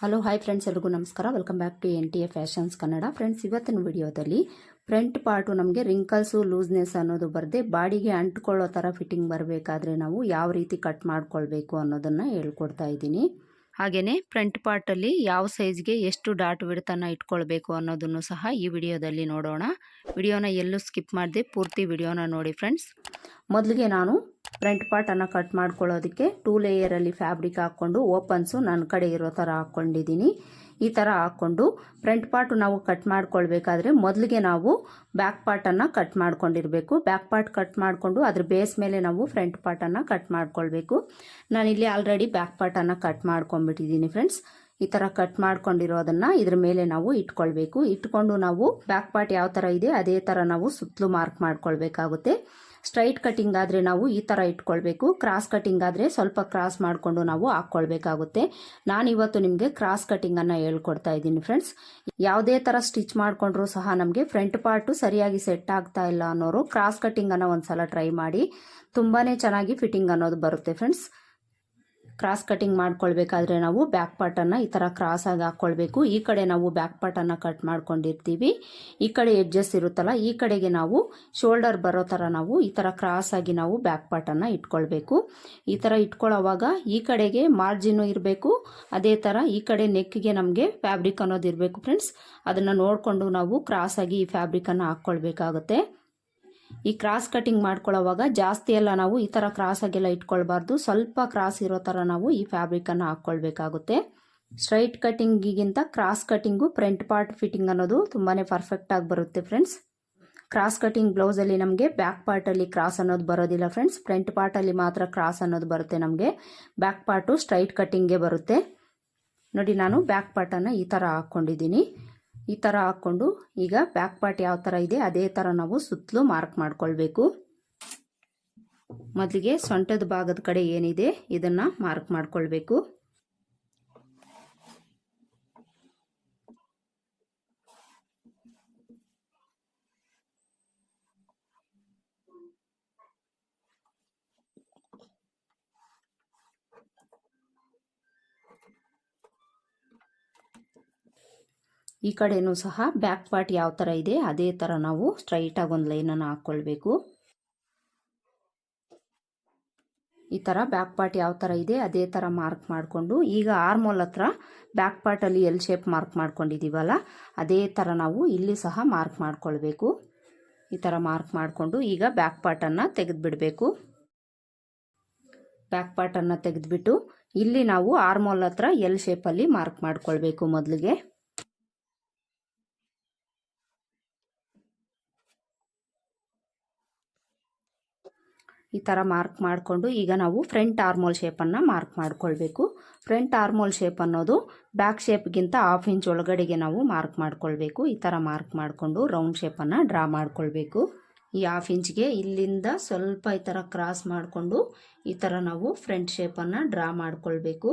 Hello hi friends ಎಲ್ರಿಗೂ ನಮಸ್ಕಾರ. Welcome back to N T A fashions Kannada friends ಇವತ್ತಿನ ವಿಡಿಯೋದಲ್ಲಿ ಫ್ರಂಟ್ ಪಾರ್ಟು ನಮಗೆ ರಿಂಕಲ್ಸು ಲೂಸ್ನೆಸ್ ಅನ್ನೋದು ಬರದೆ ಬಾಡಿಗೆ ಅಂಟ್ಕೊಳ್ಳೋ ಥರ ಫಿಟ್ಟಿಂಗ್ ಬರಬೇಕಾದ್ರೆ ನಾವು ಯಾವ ರೀತಿ ಕಟ್ ಮಾಡ್ಕೊಳ್ಬೇಕು ಅನ್ನೋದನ್ನು ಹೇಳ್ಕೊಡ್ತಾ ಇದ್ದೀನಿ. ಹಾಗೆಯೇ ಫ್ರಂಟ್ ಪಾರ್ಟಲ್ಲಿ ಯಾವ ಸೈಜ್ಗೆ ಎಷ್ಟು ಡಾಟ್ ಬಿಡ್ತನ ಇಟ್ಕೊಳ್ಬೇಕು ಅನ್ನೋದನ್ನು ಸಹ ಈ ವಿಡಿಯೋದಲ್ಲಿ ನೋಡೋಣ. ವಿಡಿಯೋನ ಎಲ್ಲೂ ಸ್ಕಿಪ್ ಮಾಡದೆ ಪೂರ್ತಿ ವಿಡಿಯೋನ ನೋಡಿ ಫ್ರೆಂಡ್ಸ್ ಮೊದಲಿಗೆ ನಾನು ಫ್ರಂಟ್ ಪಾರ್ಟನ್ನು ಕಟ್ ಮಾಡ್ಕೊಳ್ಳೋದಕ್ಕೆ ಟೂ ಲೇಯರಲ್ಲಿ ಫ್ಯಾಬ್ರಿಕ್ ಹಾಕ್ಕೊಂಡು ಓಪನ್ಸು ನನ್ನ ಕಡೆ ಇರೋ ಥರ ಹಾಕ್ಕೊಂಡಿದ್ದೀನಿ ಈ ಥರ ಹಾಕ್ಕೊಂಡು ಫ್ರಂಟ್ ಪಾರ್ಟ್ ನಾವು ಕಟ್ ಮಾಡ್ಕೊಳ್ಬೇಕಾದ್ರೆ ಮೊದಲಿಗೆ ನಾವು ಬ್ಯಾಕ್ ಪಾರ್ಟನ್ನು ಕಟ್ ಮಾಡ್ಕೊಂಡಿರಬೇಕು. ಬ್ಯಾಕ್ ಪಾರ್ಟ್ ಕಟ್ ಮಾಡಿಕೊಂಡು ಅದ್ರ ಬೇಸ್ ಮೇಲೆ ನಾವು ಫ್ರಂಟ್ ಪಾರ್ಟನ್ನು ಕಟ್ ಮಾಡ್ಕೊಳ್ಬೇಕು. ನಾನಿಲ್ಲಿ ಆಲ್ರೆಡಿ ಬ್ಯಾಕ್ ಪಾರ್ಟನ್ನು ಕಟ್ ಮಾಡ್ಕೊಂಡ್ಬಿಟ್ಟಿದ್ದೀನಿ ಫ್ರೆಂಡ್ಸ್ ಈ ಥರ ಕಟ್ ಮಾಡ್ಕೊಂಡಿರೋದನ್ನ ಇದ್ರ ಮೇಲೆ ನಾವು ಇಟ್ಕೊಳ್ಬೇಕು. ಇಟ್ಕೊಂಡು ನಾವು ಬ್ಯಾಕ್ ಪಾರ್ಟ್ ಯಾವ ಥರ ಇದೆ ಅದೇ ಥರ ನಾವು ಸುತ್ತಲೂ ಮಾರ್ಕ್ ಮಾಡ್ಕೊಳ್ಬೇಕಾಗುತ್ತೆ. ಸ್ಟ್ರೈಟ್ ಕಟಿಂಗ್ ಆದರೆ ನಾವು ಈ ಥರ ಇಟ್ಕೊಳ್ಬೇಕು. ಕ್ರಾಸ್ ಕಟಿಂಗ್ ಆದರೆ ಸ್ವಲ್ಪ ಕ್ರಾಸ್ ಮಾಡಿಕೊಂಡು ನಾವು ಹಾಕ್ಕೊಳ್ಬೇಕಾಗುತ್ತೆ. ನಾನು ಇವತ್ತು ನಿಮಗೆ ಕ್ರಾಸ್ ಕಟಿಂಗನ್ನು ಹೇಳ್ಕೊಡ್ತಾ ಇದ್ದೀನಿ ಫ್ರೆಂಡ್ಸ್ ಯಾವುದೇ ಥರ ಸ್ಟಿಚ್ ಮಾಡಿಕೊಂಡ್ರೂ ಸಹ ನಮಗೆ ಫ್ರಂಟ್ ಪಾರ್ಟು ಸರಿಯಾಗಿ ಸೆಟ್ ಆಗ್ತಾ ಇಲ್ಲ ಅನ್ನೋರು ಕ್ರಾಸ್ ಕಟಿಂಗನ್ನು ಒಂದ್ಸಲ ಟ್ರೈ ಮಾಡಿ. ತುಂಬಾ ಚೆನ್ನಾಗಿ ಫಿಟ್ಟಿಂಗ್ ಅನ್ನೋದು ಬರುತ್ತೆ ಫ್ರೆಂಡ್ಸ್ ಕ್ರಾಸ್ ಕಟಿಂಗ್ ಮಾಡ್ಕೊಳ್ಬೇಕಾದ್ರೆ ನಾವು ಬ್ಯಾಕ್ ಪಾರ್ಟನ್ನು ಈ ಥರ ಆಗಿ ಹಾಕ್ಕೊಳ್ಬೇಕು ಈ ಕಡೆ ನಾವು ಬ್ಯಾಕ್ ಪಾರ್ಟನ್ನು ಕಟ್ ಮಾಡ್ಕೊಂಡಿರ್ತೀವಿ. ಈ ಕಡೆ ಎಡ್ಜಸ್ ಇರುತ್ತಲ್ಲ, ಈ ಕಡೆಗೆ ನಾವು ಶೋಲ್ಡರ್ ಬರೋ ಥರ ನಾವು ಈ ಥರ ಕ್ರಾಸ್ ಆಗಿ ನಾವು ಬ್ಯಾಕ್ ಪಾರ್ಟನ್ನು ಇಟ್ಕೊಳ್ಬೇಕು. ಈ ಥರ ಇಟ್ಕೊಳ್ಳೋವಾಗ ಈ ಕಡೆಗೆ ಮಾರ್ಜಿನು ಇರಬೇಕು. ಅದೇ ಥರ ಈ ಕಡೆ ನೆಕ್ಗೆ ನಮಗೆ ಫ್ಯಾಬ್ರಿಕ್ ಅನ್ನೋದು ಇರಬೇಕು ಫ್ರೆಂಡ್ಸ್ ಅದನ್ನು ನೋಡಿಕೊಂಡು ನಾವು ಕ್ರಾಸ್ ಆಗಿ ಈ ಫ್ಯಾಬ್ರಿಕನ್ನು ಹಾಕ್ಕೊಳ್ಬೇಕಾಗುತ್ತೆ ಈ ಕ್ರಾಸ್ ಕಟಿಂಗ್ ಮಾಡ್ಕೊಳ್ಳೋವಾಗ ಜಾಸ್ತಿ ಎಲ್ಲ ನಾವು ಈ ಥರ ಕ್ರಾಸ್ ಆಗೆಲ್ಲ ಇಟ್ಕೊಳ್ಬಾರ್ದು. ಸ್ವಲ್ಪ ಕ್ರಾಸ್ ಇರೋ ಥರ ನಾವು ಈ ಫ್ಯಾಬ್ರಿಕನ್ನು ಹಾಕ್ಕೊಳ್ಬೇಕಾಗುತ್ತೆ. Straight ಕಟಿಂಗಿಗಿಂತ cross cutting front part fitting ಅನ್ನೋದು ತುಂಬಾ ಪರ್ಫೆಕ್ಟಾಗಿ ಬರುತ್ತೆ ಫ್ರೆಂಡ್ಸ್ ಕ್ರಾಸ್ ಕಟಿಂಗ್ ಬ್ಲೌಸಲ್ಲಿ ನಮಗೆ ಬ್ಯಾಕ್ ಪಾರ್ಟಲ್ಲಿ ಕ್ರಾಸ್ ಅನ್ನೋದು ಬರೋದಿಲ್ಲ ಫ್ರೆಂಡ್ಸ್ ಫ್ರಂಟ್ ಪಾರ್ಟಲ್ಲಿ ಮಾತ್ರ ಕ್ರಾಸ್ ಅನ್ನೋದು ಬರುತ್ತೆ ನಮಗೆ. ಬ್ಯಾಕ್ ಪಾರ್ಟು ಸ್ಟ್ರೈಟ್ ಕಟಿಂಗ್ಗೆ ಬರುತ್ತೆ. ನೋಡಿ ನಾನು ಬ್ಯಾಕ್ ಪಾರ್ಟನ್ನು ಈ ಥರ ಹಾಕ್ಕೊಂಡಿದ್ದೀನಿ. ಈ ಥರ ಹಾಕ್ಕೊಂಡು ಈಗ ಬ್ಯಾಕ್ ಪಾರ್ಟ್ ಯಾವ ಥರ ಇದೆ ಅದೇ ಥರ ನಾವು ಸುತ್ತಲೂ ಮಾರ್ಕ್ ಮಾಡ್ಕೊಳ್ಬೇಕು. ಮೊದಲಿಗೆ ಸೊಂಟದ ಭಾಗದ ಕಡೆ ಏನಿದೆ ಇದನ್ನು ಮಾರ್ಕ್ ಮಾಡ್ಕೊಳ್ಬೇಕು. ಈ ಕಡೆನೂ ಸಹ ಬ್ಯಾಕ್ ಪಾರ್ಟ್ ಯಾವ ಥರ ಇದೆ, ಅದೇ ಥರ ನಾವು ಸ್ಟ್ರೈಟಾಗಿ ಒಂದು ಲೈನನ್ನು ಹಾಕ್ಕೊಳ್ಬೇಕು ಈ ಥರ ಬ್ಯಾಕ್ ಪಾರ್ಟ್ ಯಾವ ಥರ ಇದೆ, ಅದೇ ಥರ ಮಾರ್ಕ್ ಮಾಡಿಕೊಂಡು, ಈಗ ಆರ್ಮೋಲ್ ಹತ್ರ ಬ್ಯಾಕ್ ಪಾರ್ಟಲ್ಲಿ ಎಲ್ ಶೇಪ್ ಮಾರ್ಕ್ ಮಾಡ್ಕೊಂಡಿದ್ದೀವಲ್ಲ ಅದೇ ಥರ ನಾವು ಇಲ್ಲಿ ಸಹ ಮಾರ್ಕ್ ಮಾಡ್ಕೊಳ್ಬೇಕು. ಈ ಥರ ಮಾರ್ಕ್ ಮಾಡಿಕೊಂಡು ಈಗ ಬ್ಯಾಕ್ ಪಾರ್ಟನ್ನು ತೆಗೆದುಬಿಡಬೇಕು. ಬ್ಯಾಕ್ ಪಾರ್ಟನ್ನು ತೆಗೆದುಬಿಟ್ಟು, ಇಲ್ಲಿ ನಾವು ಆರ್ಮೋಲ್ ಹತ್ರ ಎಲ್ ಶೇಪಲ್ಲಿ ಮಾರ್ಕ್ ಮಾಡ್ಕೊಳ್ಬೇಕು ಮೊದಲಿಗೆ. ಈ ಥರ ಮಾರ್ಕ್ ಮಾಡಿಕೊಂಡು ಈಗ ನಾವು ಫ್ರಂಟ್ ಆರ್ಮೋಲ್ ಶೇಪನ್ನು ಮಾರ್ಕ್ ಮಾಡಿಕೊಳ್ಬೇಕು. ಫ್ರಂಟ್ ಆರ್ಮೋಲ್ ಶೇಪ್ ಅನ್ನೋದು ಬ್ಯಾಕ್ ಶೇಪ್ಗಿಂತ ಹಾಫ್ ಇಂಚ್ ಒಳಗಡೆಗೆ ನಾವು ಮಾರ್ಕ್ ಮಾಡಿಕೊಳ್ಬೇಕು. ಈ ಥರ ಮಾರ್ಕ್ ಮಾಡಿಕೊಂಡು ರೌಂಡ್ ಶೇಪನ್ನು ಡ್ರಾ ಮಾಡಿಕೊಳ್ಬೇಕು. ಈ ಹಾಫ್ ಇಂಚ್ಗೆ ಇಲ್ಲಿಂದ ಸ್ವಲ್ಪ ಈ ಥರ ಕ್ರಾಸ್ ಮಾಡಿಕೊಂಡು ಈ ಥರ ನಾವು ಫ್ರಂಟ್ ಶೇಪನ್ನು ಡ್ರಾ ಮಾಡ್ಕೊಳ್ಬೇಕು.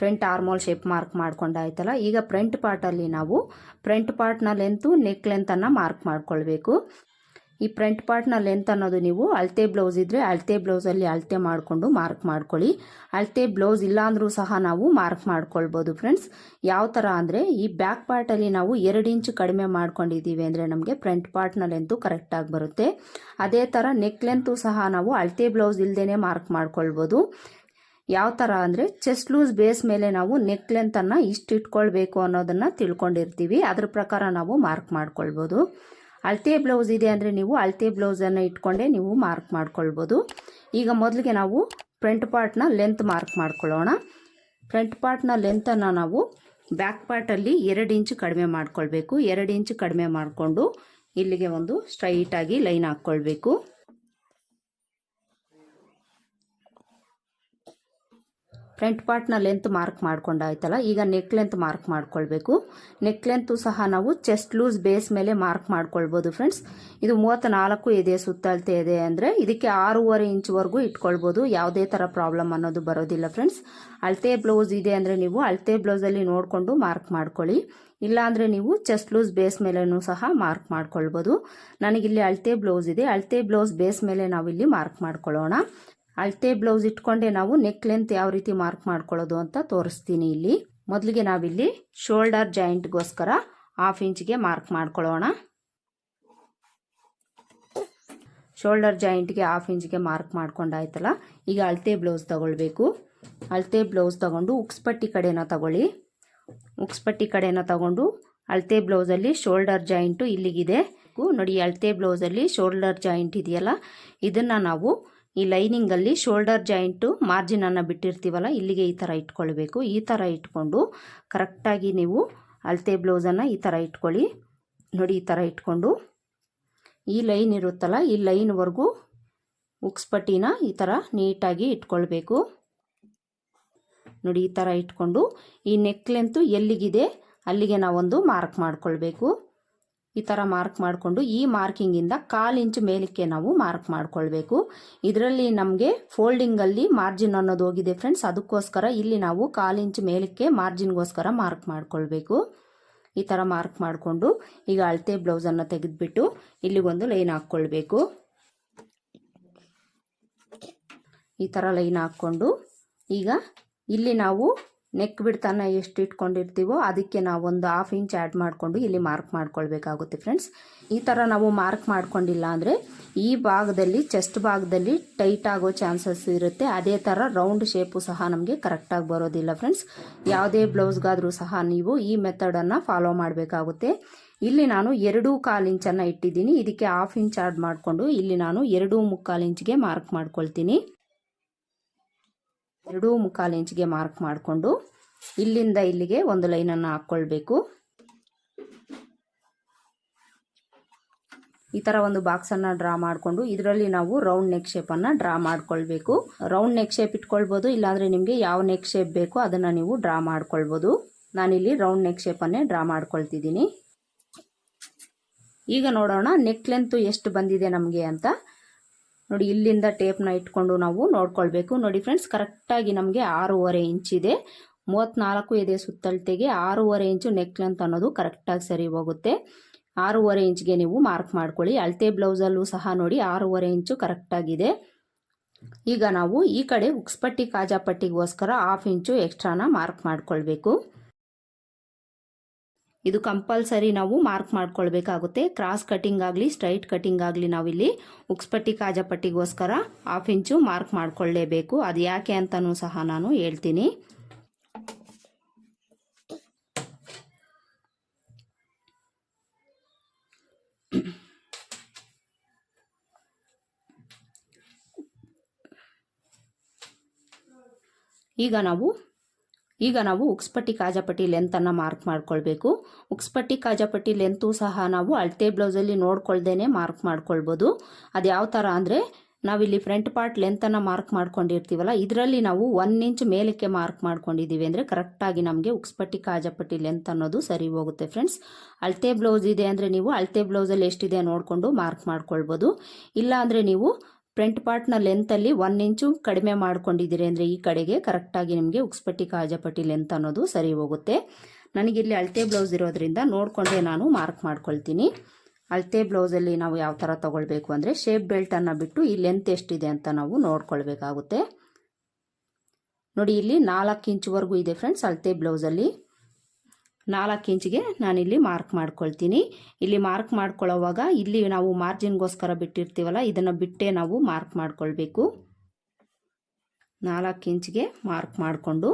ಫ್ರಂಟ್ ಆರ್ಮೋಲ್ ಶೇಪ್ ಮಾರ್ಕ್ ಮಾಡ್ಕೊಂಡಾಯ್ತಲ್ಲ ಈಗ ಫ್ರಂಟ್ ಪಾರ್ಟಲ್ಲಿ ನಾವು ಫ್ರಂಟ್ ಪಾರ್ಟ್ನ ಲೆಂತು ನೆಕ್ ಲೆಂತನ್ನು ಮಾರ್ಕ್ ಮಾಡ್ಕೊಳ್ಬೇಕು. ಈ ಫ್ರಂಟ್ ಪಾರ್ಟ್ನ ಲೆಂತ್ ಅನ್ನೋದು ನೀವು ಅಳತೆ ಬ್ಲೌಸ್ ಇದ್ದರೆ ಅಳತೆ ಬ್ಲೌಸಲ್ಲಿ ಅಳತೆ ಮಾಡಿಕೊಂಡು ಮಾರ್ಕ್ ಮಾಡ್ಕೊಳ್ಳಿ. ಅಳತೆ ಬ್ಲೌಸ್ ಇಲ್ಲ ಅಂದರೂ ಸಹ ನಾವು ಮಾರ್ಕ್ ಮಾಡ್ಕೊಳ್ಬೋದು ಫ್ರೆಂಡ್ಸ್ ಯಾವ ಥರ ಅಂದರೆ, ಈ ಬ್ಯಾಕ್ ಪಾರ್ಟಲ್ಲಿ ನಾವು ಎರಡು ಇಂಚು ಕಡಿಮೆ ಮಾಡ್ಕೊಂಡಿದ್ದೀವಿ ಅಂದರೆ ನಮಗೆ ಫ್ರಂಟ್ ಪಾರ್ಟ್ನ ಲೆಂತು ಕರೆಕ್ಟಾಗಿ ಬರುತ್ತೆ. ಅದೇ ಥರ ನೆಕ್ ಲೆಂತು ಸಹ ನಾವು ಅಳತೆ ಬ್ಲೌಸ್ ಇಲ್ಲದೇ ಮಾರ್ಕ್ ಮಾಡ್ಕೊಳ್ಬೋದು. ಯಾವ ಥರ ಅಂದರೆ ಚೆಸ್ಟ್ ಲೂಸ್ ಬೇಸ್ ಮೇಲೆ ನಾವು ನೆಕ್ ಲೆಂತನ್ನು ಇಷ್ಟು ಇಟ್ಕೊಳ್ಬೇಕು ಅನ್ನೋದನ್ನು ತಿಳ್ಕೊಂಡಿರ್ತೀವಿ. ಅದ್ರ ಪ್ರಕಾರ ನಾವು ಮಾರ್ಕ್ ಮಾಡ್ಕೊಳ್ಬೋದು. ಅಳತೆ ಬ್ಲೌಸ್ ಇದೆ ಅಂದರೆ ನೀವು ಅಳತೆ ಬ್ಲೌಸನ್ನು ಇಟ್ಕೊಂಡೇ ನೀವು ಮಾರ್ಕ್ ಮಾಡ್ಕೊಳ್ಬೋದು. ಈಗ ಮೊದಲಿಗೆ ನಾವು ಫ್ರಂಟ್ ಪಾರ್ಟ್ನ ಲೆಂತ್ ಮಾರ್ಕ್ ಮಾಡ್ಕೊಳ್ಳೋಣ. ಫ್ರಂಟ್ ಪಾರ್ಟ್ನ ಲೆಂತನ್ನು ನಾವು ಬ್ಯಾಕ್ ಪಾರ್ಟಲ್ಲಿ ಎರಡು ಇಂಚು ಕಡಿಮೆ ಮಾಡ್ಕೊಳ್ಬೇಕು. ಎರಡು ಇಂಚು ಕಡಿಮೆ ಮಾಡಿಕೊಂಡು ಇಲ್ಲಿಗೆ ಒಂದು ಸ್ಟ್ರೈಟಾಗಿ ಲೈನ್ ಹಾಕ್ಕೊಳ್ಬೇಕು. ಫ್ರಂಟ್ ಪಾರ್ಟ್ನ ಲೆಂತ್ ಮಾರ್ಕ್ ಮಾಡ್ಕೊಂಡಾಯ್ತಲ್ಲ ಈಗ ನೆಕ್ ಲೆಂತ್ ಮಾರ್ಕ್ ಮಾಡ್ಕೊಳ್ಬೇಕು. ನೆಕ್ ಲೆಂತು ಸಹ ನಾವು ಚೆಸ್ಟ್ ಲೂಸ್ ಬೇಸ್ ಮೇಲೆ ಮಾರ್ಕ್ ಮಾಡ್ಕೊಳ್ಬೋದು ಫ್ರೆಂಡ್ಸ್ ಇದು ಮೂವತ್ತ ನಾಲ್ಕು ಇದೆ, ಸುತ್ತಳತೆ ಇದೆ ಅಂದರೆ ಇದಕ್ಕೆ ಆರೂವರೆ ಇಂಚ್ವರೆಗೂ ಇಟ್ಕೊಳ್ಬೋದು. ಯಾವುದೇ ಥರ ಪ್ರಾಬ್ಲಮ್ ಅನ್ನೋದು ಬರೋದಿಲ್ಲ ಫ್ರೆಂಡ್ಸ್ ಅಳತೆ ಬ್ಲೌಸ್ ಇದೆ ಅಂದರೆ ನೀವು ಅಳತೆ ಬ್ಲೌಸಲ್ಲಿ ನೋಡಿಕೊಂಡು ಮಾರ್ಕ್ ಮಾಡ್ಕೊಳ್ಳಿ. ಇಲ್ಲಾಂದರೆ ನೀವು ಚೆಸ್ಟ್ ಲೂಸ್ ಬೇಸ್ ಮೇಲೆನೂ ಸಹ ಮಾರ್ಕ್ ಮಾಡ್ಕೊಳ್ಬೋದು. ನನಗಿಲ್ಲಿ ಅಳತೆ ಬ್ಲೌಸ್ ಇದೆ. ಅಳತೆ ಬ್ಲೌಸ್ ಬೇಸ್ ಮೇಲೆ ನಾವಿಲ್ಲಿ ಮಾರ್ಕ್ ಮಾಡ್ಕೊಳ್ಳೋಣ. ಅಳತೆ ಬ್ಲೌಸ್ ಇಟ್ಕೊಂಡೆ ನಾವು ನೆಕ್ ಲೆಂತ್ ಯಾವ ರೀತಿ ಮಾರ್ಕ್ ಮಾಡ್ಕೊಳ್ಳೋದು ಅಂತ ತೋರಿಸ್ತೀನಿ ಇಲ್ಲಿ. ಮೊದಲಿಗೆ ನಾವಿಲ್ಲಿ ಶೋಲ್ಡರ್ ಜಾಯಿಂಟ್ಗೋಸ್ಕರ ಹಾಫ್ ಇಂಚ್ಗೆ ಮಾರ್ಕ್ ಮಾಡ್ಕೊಳ್ಳೋಣ. ಶೋಲ್ಡರ್ ಜಾಯಿಂಟ್ಗೆ ಹಾಫ್ ಇಂಚ್ಗೆ ಮಾರ್ಕ್ ಮಾಡ್ಕೊಂಡಾಯ್ತಲ್ಲ, ಈಗ ಅಳತೆ ಬ್ಲೌಸ್ ತಗೊಳ್ಬೇಕು. ಅಳತೆ ಬ್ಲೌಸ್ ತಗೊಂಡು ಉಕ್ಸ್ಪಟ್ಟಿ ಕಡೆನ ತಗೊಳ್ಳಿ. ಉಕ್ಸ್ಪಟ್ಟಿ ಕಡೆನ ತಗೊಂಡು ಅಳತೆ ಬ್ಲೌಸಲ್ಲಿ ಶೋಲ್ಡರ್ ಜಾಯಿಂಟು ಇಲ್ಲಿಗಿದೆ. ನೋಡಿ ಅಳತೆ ಬ್ಲೌಸಲ್ಲಿ ಶೋಲ್ಡರ್ ಜಾಯಿಂಟ್ ಇದೆಯಲ್ಲ, ಇದನ್ನು ನಾವು ಈ ಲೈನಿಂಗಲ್ಲಿ ಶೋಲ್ಡರ್ ಜಾಯಿಂಟು ಮಾರ್ಜಿನನ್ನು ಬಿಟ್ಟಿರ್ತೀವಲ್ಲ, ಇಲ್ಲಿಗೆ ಈ ಥರ ಇಟ್ಕೊಳ್ಬೇಕು. ಈ ಥರ ಇಟ್ಕೊಂಡು ಕರೆಕ್ಟಾಗಿ ನೀವು ಅಳತೆ ಬ್ಲೌಸನ್ನು ಈ ಥರ ಇಟ್ಕೊಳ್ಳಿ. ನೋಡಿ, ಈ ಥರ ಇಟ್ಕೊಂಡು ಈ ಲೈನ್ ಇರುತ್ತಲ್ಲ, ಈ ಲೈನ್ವರೆಗೂ ಉಕ್ಸ್ಪಟ್ಟಿನ ಈ ಥರ ನೀಟಾಗಿ ಇಟ್ಕೊಳ್ಬೇಕು. ನೋಡಿ, ಈ ಥರ ಇಟ್ಕೊಂಡು ಈ ನೆಕ್ ಲೆಂತು ಎಲ್ಲಿಗಿದೆ, ಅಲ್ಲಿಗೆ ನಾವೊಂದು ಮಾರ್ಕ್ ಮಾಡ್ಕೊಳ್ಬೇಕು. ಈ ಥರ ಮಾರ್ಕ್ ಮಾಡಿಕೊಂಡು ಈ ಮಾರ್ಕಿಂಗಿಂದ ಕಾಲು ಇಂಚು ಮೇಲಕ್ಕೆ ನಾವು ಮಾರ್ಕ್ ಮಾಡಿಕೊಳ್ಬೇಕು. ಇದರಲ್ಲಿ ನಮಗೆ ಫೋಲ್ಡಿಂಗಲ್ಲಿ ಮಾರ್ಜಿನ್ ಅನ್ನೋದು ಹೋಗಿದೆ ಫ್ರೆಂಡ್ಸ್ ಅದಕ್ಕೋಸ್ಕರ ಇಲ್ಲಿ ನಾವು ಕಾಲು ಇಂಚು ಮೇಲಕ್ಕೆ ಮಾರ್ಜಿನ್ಗೋಸ್ಕರ ಮಾರ್ಕ್ ಮಾಡಿಕೊಳ್ಬೇಕು. ಈ ಥರ ಮಾರ್ಕ್ ಮಾಡಿಕೊಂಡು ಈಗ ಅಳತೆ ಬ್ಲೌಸನ್ನು ತೆಗೆದುಬಿಟ್ಟು ಇಲ್ಲಿಗೊಂದು ಲೈನ್ ಹಾಕ್ಕೊಳ್ಬೇಕು. ಈ ಥರ ಲೈನ್ ಹಾಕ್ಕೊಂಡು ಈಗ ಇಲ್ಲಿ ನಾವು ನೆಕ್ ಬಿಡ್ತಾನ ಎಷ್ಟು ಇಟ್ಕೊಂಡಿರ್ತೀವೋ ಅದಕ್ಕೆ ನಾವು ಒಂದು ಹಾಫ್ ಇಂಚ್ ಆ್ಯಡ್ ಮಾಡಿಕೊಂಡು ಇಲ್ಲಿ ಮಾರ್ಕ್ ಮಾಡ್ಕೊಳ್ಬೇಕಾಗುತ್ತೆ ಫ್ರೆಂಡ್ಸ್ ಈ ಥರ ನಾವು ಮಾರ್ಕ್ ಮಾಡ್ಕೊಂಡಿಲ್ಲ ಅಂದರೆ ಈ ಭಾಗದಲ್ಲಿ ಚೆಸ್ಟ್ ಭಾಗದಲ್ಲಿ ಟೈಟ್ ಆಗೋ ಚಾನ್ಸಸ್ ಇರುತ್ತೆ. ಅದೇ ಥರ ರೌಂಡ್ ಶೇಪು ಸಹ ನಮಗೆ ಕರೆಕ್ಟಾಗಿ ಬರೋದಿಲ್ಲ ಫ್ರೆಂಡ್ಸ್ ಯಾವುದೇ ಬ್ಲೌಸ್ಗಾದರೂ ಸಹ ನೀವು ಈ ಮೆಥಡನ್ನು ಫಾಲೋ ಮಾಡಬೇಕಾಗುತ್ತೆ. ಇಲ್ಲಿ ನಾನು ಎರಡೂ ಕಾಲು ಇಂಚನ್ನು ಇಟ್ಟಿದ್ದೀನಿ. ಇದಕ್ಕೆ ಹಾಫ್ ಇಂಚ್ ಆ್ಯಡ್ ಮಾಡಿಕೊಂಡು ಇಲ್ಲಿ ನಾನು ಎರಡು ಮುಕ್ಕಾಲು ಇಂಚ್ಗೆ ಮಾರ್ಕ್ ಮಾಡ್ಕೊಳ್ತೀನಿ. ಎರಡೂ ಮುಕ್ಕಾಲು ಇಂಚಿಗೆ ಮಾರ್ಕ್ ಮಾಡಿಕೊಂಡು ಇಲ್ಲಿಂದ ಇಲ್ಲಿಗೆ ಒಂದು ಲೈನನ್ನು ಹಾಕ್ಕೊಳ್ಬೇಕು. ಈ ಥರ ಒಂದು ಬಾಕ್ಸನ್ನು ಡ್ರಾ ಮಾಡಿಕೊಂಡು ಇದರಲ್ಲಿ ನಾವು ರೌಂಡ್ ನೆಕ್ ಶೇಪನ್ನು ಡ್ರಾ ಮಾಡ್ಕೊಳ್ಬೇಕು. ರೌಂಡ್ ನೆಕ್ ಶೇಪ್ ಇಟ್ಕೊಳ್ಬೋದು, ಇಲ್ಲಾಂದರೆ ನಿಮಗೆ ಯಾವ ನೆಕ್ ಶೇಪ್ ಬೇಕೋ ಅದನ್ನು ನೀವು ಡ್ರಾ ಮಾಡ್ಕೊಳ್ಬೋದು. ನಾನಿಲ್ಲಿ ರೌಂಡ್ ನೆಕ್ ಶೇಪನ್ನೇ ಡ್ರಾ ಮಾಡ್ಕೊಳ್ತಿದ್ದೀನಿ. ಈಗ ನೋಡೋಣ ನೆಕ್ ಲೆಂತು ಎಷ್ಟು ಬಂದಿದೆ ನಮಗೆ ಅಂತ. ನೋಡಿ, ಇಲ್ಲಿಂದ ಟೇಪ್ನ ಇಟ್ಕೊಂಡು ನಾವು ನೋಡ್ಕೊಳ್ಬೇಕು. ನೋಡಿ ಫ್ರೆಂಡ್ಸ್ ಕರೆಕ್ಟಾಗಿ ನಮಗೆ ಆರೂವರೆ ಇಂಚಿದೆ ಮೂವತ್ತ್ನಾಲ್ಕು ಇದೆ ಸುತ್ತಳತೆಗೆ ಆರೂವರೆ ಇಂಚು ನೆಕ್ ಲೆಂತ್ ಅನ್ನೋದು ಕರೆಕ್ಟಾಗಿ ಸರಿ ಹೋಗುತ್ತೆ. ಆರೂವರೆ ಇಂಚ್ಗೆ ನೀವು ಮಾರ್ಕ್ ಮಾಡ್ಕೊಳ್ಳಿ. ಅಳತೆ ಬ್ಲೌಸಲ್ಲೂ ಸಹ ನೋಡಿ ಆರೂವರೆ ಇಂಚು ಕರೆಕ್ಟಾಗಿದೆ ಈಗ ನಾವು ಈ ಕಡೆ ಉಕ್ಸ್ಪಟ್ಟಿ ಕಾಜಾಪಟ್ಟಿಗೋಸ್ಕರ ಹಾಫ್ ಇಂಚು ಎಕ್ಸ್ಟ್ರಾನ ಮಾರ್ಕ್ ಮಾಡ್ಕೊಳ್ಬೇಕು. ಇದು ಕಂಪಲ್ಸರಿ ನಾವು ಮಾರ್ಕ್ ಮಾಡ್ಕೊಳ್ಬೇಕಾಗುತ್ತೆ. ಕ್ರಾಸ್ ಕಟಿಂಗ್ ಆಗಲಿ, ಸ್ಟ್ರೈಟ್ ಕಟಿಂಗ್ ಆಗಲಿ ನಾವಿಲ್ಲಿ ಉಕ್ಸ್ಪಟ್ಟಿ ಕಾಜಪಟ್ಟಿಗೋಸ್ಕರ ಹಾಫ್ ಇಂಚು ಮಾರ್ಕ್ ಮಾಡ್ಕೊಳ್ಳೇಬೇಕು ಅದು ಯಾಕೆ ಅಂತಲೂ ಸಹ ನಾನು ಹೇಳ್ತೀನಿ. ಈಗ ನಾವು ಈಗ ನಾವು ಉಕ್ಸ್ಪಟ್ಟಿ ಕಾಜಾಪಟ್ಟಿ ಲೆಂತನ್ನು ಮಾರ್ಕ್ ಮಾಡ್ಕೊಳ್ಬೇಕು. ಉಕ್ಸ್ಪಟ್ಟಿ ಕಾಜಪಟ್ಟಿ ಲೆಂತು ಸಹ ನಾವು ಅಳತೆ ಬ್ಲೌಸಲ್ಲಿ ನೋಡ್ಕೊಳ್ದೇನೆ ಮಾರ್ಕ್ ಮಾಡ್ಕೊಳ್ಬೋದು. ಅದು ಯಾವ ಥರ ಅಂದರೆ, ನಾವಿಲ್ಲಿ ಫ್ರಂಟ್ ಪಾರ್ಟ್ ಲೆಂತನ್ನು ಮಾರ್ಕ್ ಮಾಡ್ಕೊಂಡಿರ್ತೀವಲ್ಲ, ಇದರಲ್ಲಿ ನಾವು ಒನ್ ಇಂಚ್ ಮೇಲಕ್ಕೆ ಮಾರ್ಕ್ ಮಾಡ್ಕೊಂಡಿದ್ದೀವಿ ಅಂದರೆ ಕರೆಕ್ಟಾಗಿ ನಮಗೆ ಉಕ್ಸ್ಪಟ್ಟಿ ಕಾಜಪಟ್ಟಿ ಲೆಂತ್ ಅನ್ನೋದು ಸರಿ ಹೋಗುತ್ತೆ ಫ್ರೆಂಡ್ಸ್ ಅಳತೆ ಬ್ಲೌಸ್ ಇದೆ ಅಂದರೆ ನೀವು ಅಳತೆ ಬ್ಲೌಸಲ್ಲಿ ಎಷ್ಟಿದೆ ನೋಡಿಕೊಂಡು ಮಾರ್ಕ್ ಮಾಡ್ಕೊಳ್ಬೋದು. ಇಲ್ಲ ಅಂದರೆ ನೀವು ಫ್ರಂಟ್ ಪಾರ್ಟ್ನ ಲೆಂತಲ್ಲಿ ಒನ್ ಇಂಚು ಕಡಿಮೆ ಮಾಡ್ಕೊಂಡಿದ್ದೀರಿ ಅಂದರೆ ಈ ಕಡೆಗೆ ಕರೆಕ್ಟಾಗಿ ನಿಮಗೆ ಉಕ್ಸ್ಪಟ್ಟಿ, ಕಾಜಾಪಟ್ಟಿ ಲೆಂತ್ ಅನ್ನೋದು ಸರಿ ಹೋಗುತ್ತೆ. ನನಗಿಲ್ಲಿ ಅಳತೆ ಬ್ಲೌಸ್ ಇರೋದ್ರಿಂದ ನೋಡಿಕೊಂಡೇ ನಾನು ಮಾರ್ಕ್ ಮಾಡ್ಕೊಳ್ತೀನಿ. ಅಳತೆ ಬ್ಲೌಸಲ್ಲಿ ನಾವು ಯಾವ ಥರ ತೊಗೊಳ್ಬೇಕು ಅಂದರೆ ಶೇಪ್ ಬೆಲ್ಟನ್ನು ಬಿಟ್ಟು ಈ ಲೆಂತ್ ಎಷ್ಟಿದೆ ಅಂತ ನಾವು ನೋಡ್ಕೊಳ್ಬೇಕಾಗುತ್ತೆ. ನೋಡಿ, ಇಲ್ಲಿ ನಾಲ್ಕು ಇಂಚ್ವರೆಗೂ ಇದೆ ಫ್ರೆಂಡ್ಸ್ ಅಳತೆ ಬ್ಲೌಸಲ್ಲಿ ನಾಲ್ಕು ಇಂಚಿಗೆ ನಾನಿಲ್ಲಿ ಮಾರ್ಕ್ ಮಾಡ್ಕೊಳ್ತೀನಿ. ಇಲ್ಲಿ ಮಾರ್ಕ್ ಮಾಡ್ಕೊಳ್ಳೋವಾಗ ಇಲ್ಲಿ ನಾವು ಮಾರ್ಜಿನ್ಗೋಸ್ಕರ ಬಿಟ್ಟಿರ್ತೀವಲ್ಲ, ಇದನ್ನು ಬಿಟ್ಟೇ ನಾವು ಮಾರ್ಕ್ ಮಾಡ್ಕೊಳ್ಬೇಕು. ನಾಲ್ಕು ಇಂಚಿಗೆ ಮಾರ್ಕ್ ಮಾಡಿಕೊಂಡು